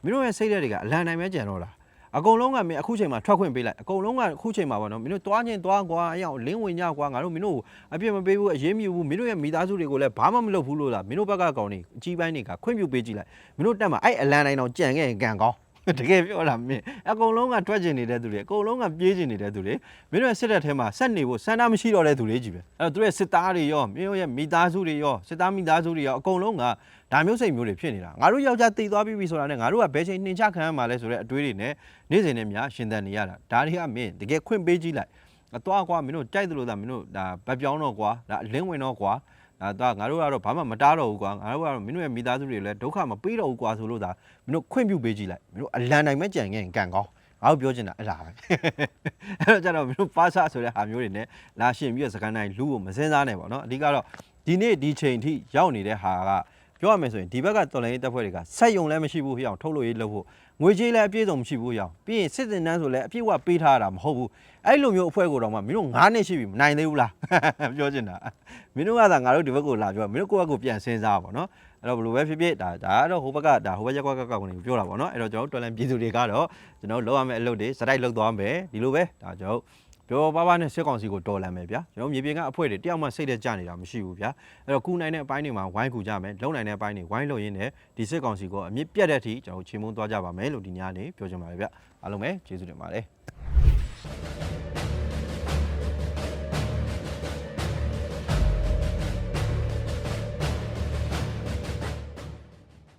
မင်းတို့ရဲ့စိတ်ဓာတ်တွေကအလန်နိုင်ပဲကြံတော့တာအကုန်လုံးကမင်းအခုချိန်မှာထွက်ခွင့်ပေးလိုက်အကုန်လုံးကအခုချိန်မှာပေါ့နော်မင်းတို့တွားချင်းတွားကွာအရောက်လင်းဝင်ကြကွာငါတို့မင်းတို့အပြစ်မပေးဘူးအရေးမြူဘူးမင်းတို့ရဲ့မိသားစုတွေကိုလည်းဘာမှမလုပ်ဘူးလို့လားမင်းတို့ဘက်ကကောင်နေအကြီးပိုင်းတွေကခွင့်ပြုပေးကြည့်လိုက်မင်းတို့တက်မှာအဲ့အလန်တိုင်းတော့ကြံခဲ့ရင်ကံကောင်း တကယ်ပြောတာမင်းအကုန်လုံးကထွက်ကျင်နေတဲ့သူတွေအကုန်လုံးကပြေးကျင်နေတဲ့သူတွေမင်းတို့ရဲ့စစ်တပ်ထဲမှာဆက်နေဖို့စန္ဒမရှိတော့တဲ့သူတွေကြီးပဲအဲ့တော့သူတို့ရဲ့စစ်သားတွေရောမင်းတို့ရဲ့မိသားစုတွေရောစစ်သားမိသားစုတွေရောအကုန်လုံးကဒါမျိုးစိတ်မျိုးတွေဖြစ်နေတာငါတို့ယောက်ျားတည်သွားပြီဆိုတာနဲ့ငါတို့ကဘယ်ချိန်နှင်ချခံရမှာလဲဆိုတဲ့အတွေးတွေနဲ့နေ့စဉ်နဲ့များရှင်သန်နေရတာဒါတွေကမင်းတကယ်ခွင့်ပေးကြည့်လိုက်အသွားကွာမင်းတို့ကြိုက်တယ်လို့သာမင်းတို့ဒါဗတ်ပြောင်းတော့ကွာဒါအလင်းဝင်တော့ကွာ ဒါတော့ငါတို့ကတော့ဘာမှမတားတော့ဘူးကွာငါတို့ကတော့မင်းတို့ရဲ့မိသားစုတွေလည်းဒုက္ခမပေးတော့ဘူးကွာဆိုလို့ဒါမင်းတို့ခွင့်ပြုပေးကြည့်လိုက်မင်းတို့အလံနိုင်မဲ့ကြံခဲ့ရင်ကံကောင်းငါတို့ပြောချင်တာအဲ့ဒါပဲအဲ့တော့ကျတော့မင်းတို့ပါဆာဆိုတဲ့ဟာမျိုးတွေနဲ့လာရှင်ပြီးတော့စကန်တိုင်းလူကိုမစင်းစားနဲ့ပေါ့နော်အဓိကတော့ဒီနေ့ဒီချိန်ထိရောက်နေတဲ့ဟာက ပြောရမယ်ဆိုရင်ဒီဘက်ကတော်လိုင်းရေးတပ်ဖွဲ့တွေကစက်ယုံလည်းမရှိဘူးဟိအောင်ထုတ်လို့ရေးလုပ်ဖို့ငွေကြေးလည်းအပြည့်စုံမရှိဘူးဟိအောင်ပြီးရင်စစ်တင်တန်းဆိုလည်းအပြည့်ဝပေးထားတာမဟုတ်ဘူးအဲ့လိုမျိုးအဖွဲ့ကိုတော့မှမင်းတို့9နှစ်ရှိပြီမနိုင်သေးဘူးလားပြောချင်တာမင်းတို့ကသာငါတို့ဒီဘက်ကိုလာပြောမင်းတို့ကိုယ့်ဘက်ကိုပြန်စဉ်းစားပါတော့အဲ့တော့ဘယ်လိုပဲဖြစ်ဖြစ်ဒါဒါကတော့ဟိုဘက်ကဒါဟိုဘက်ရက်ကွက်ကကောက်ကနေပြောတာပေါ့နော်အဲ့တော့ကျွန်တော်တို့တော်လန်ပြည်သူတွေကတော့ကျွန်တော်တို့လောက်ရမယ့်အလုပ်တွေစတိုက်လုပ်သွားမယ်ဒီလိုပဲဒါကျွန်တော်တို့ ပြောပါပါနဲ့စစ်ကောင်စီကိုတော်လန်မယ်ဗျာကျွန်တော်မြေပြင်ကအဖွဲတွေတယောက်မှစိတ်တဲ့ကြနေတာမရှိဘူးဗျာအဲ့တော့ကူနိုင်တဲ့အပိုင်းတွေမှာဝိုင်းကူကြမယ်လုံနိုင်တဲ့အပိုင်းတွေဝိုင်းလို့ရင်းနဲ့ဒီစစ်ကောင်စီကိုအမြင့်ပြတ်တဲ့အထိကျွန်တော်တို့ချိန်မုံသွားကြပါမယ်လို့ဒီညနေပြောချင်ပါတယ်ဗျာအားလုံးပဲကျေးဇူးတင်ပါတယ်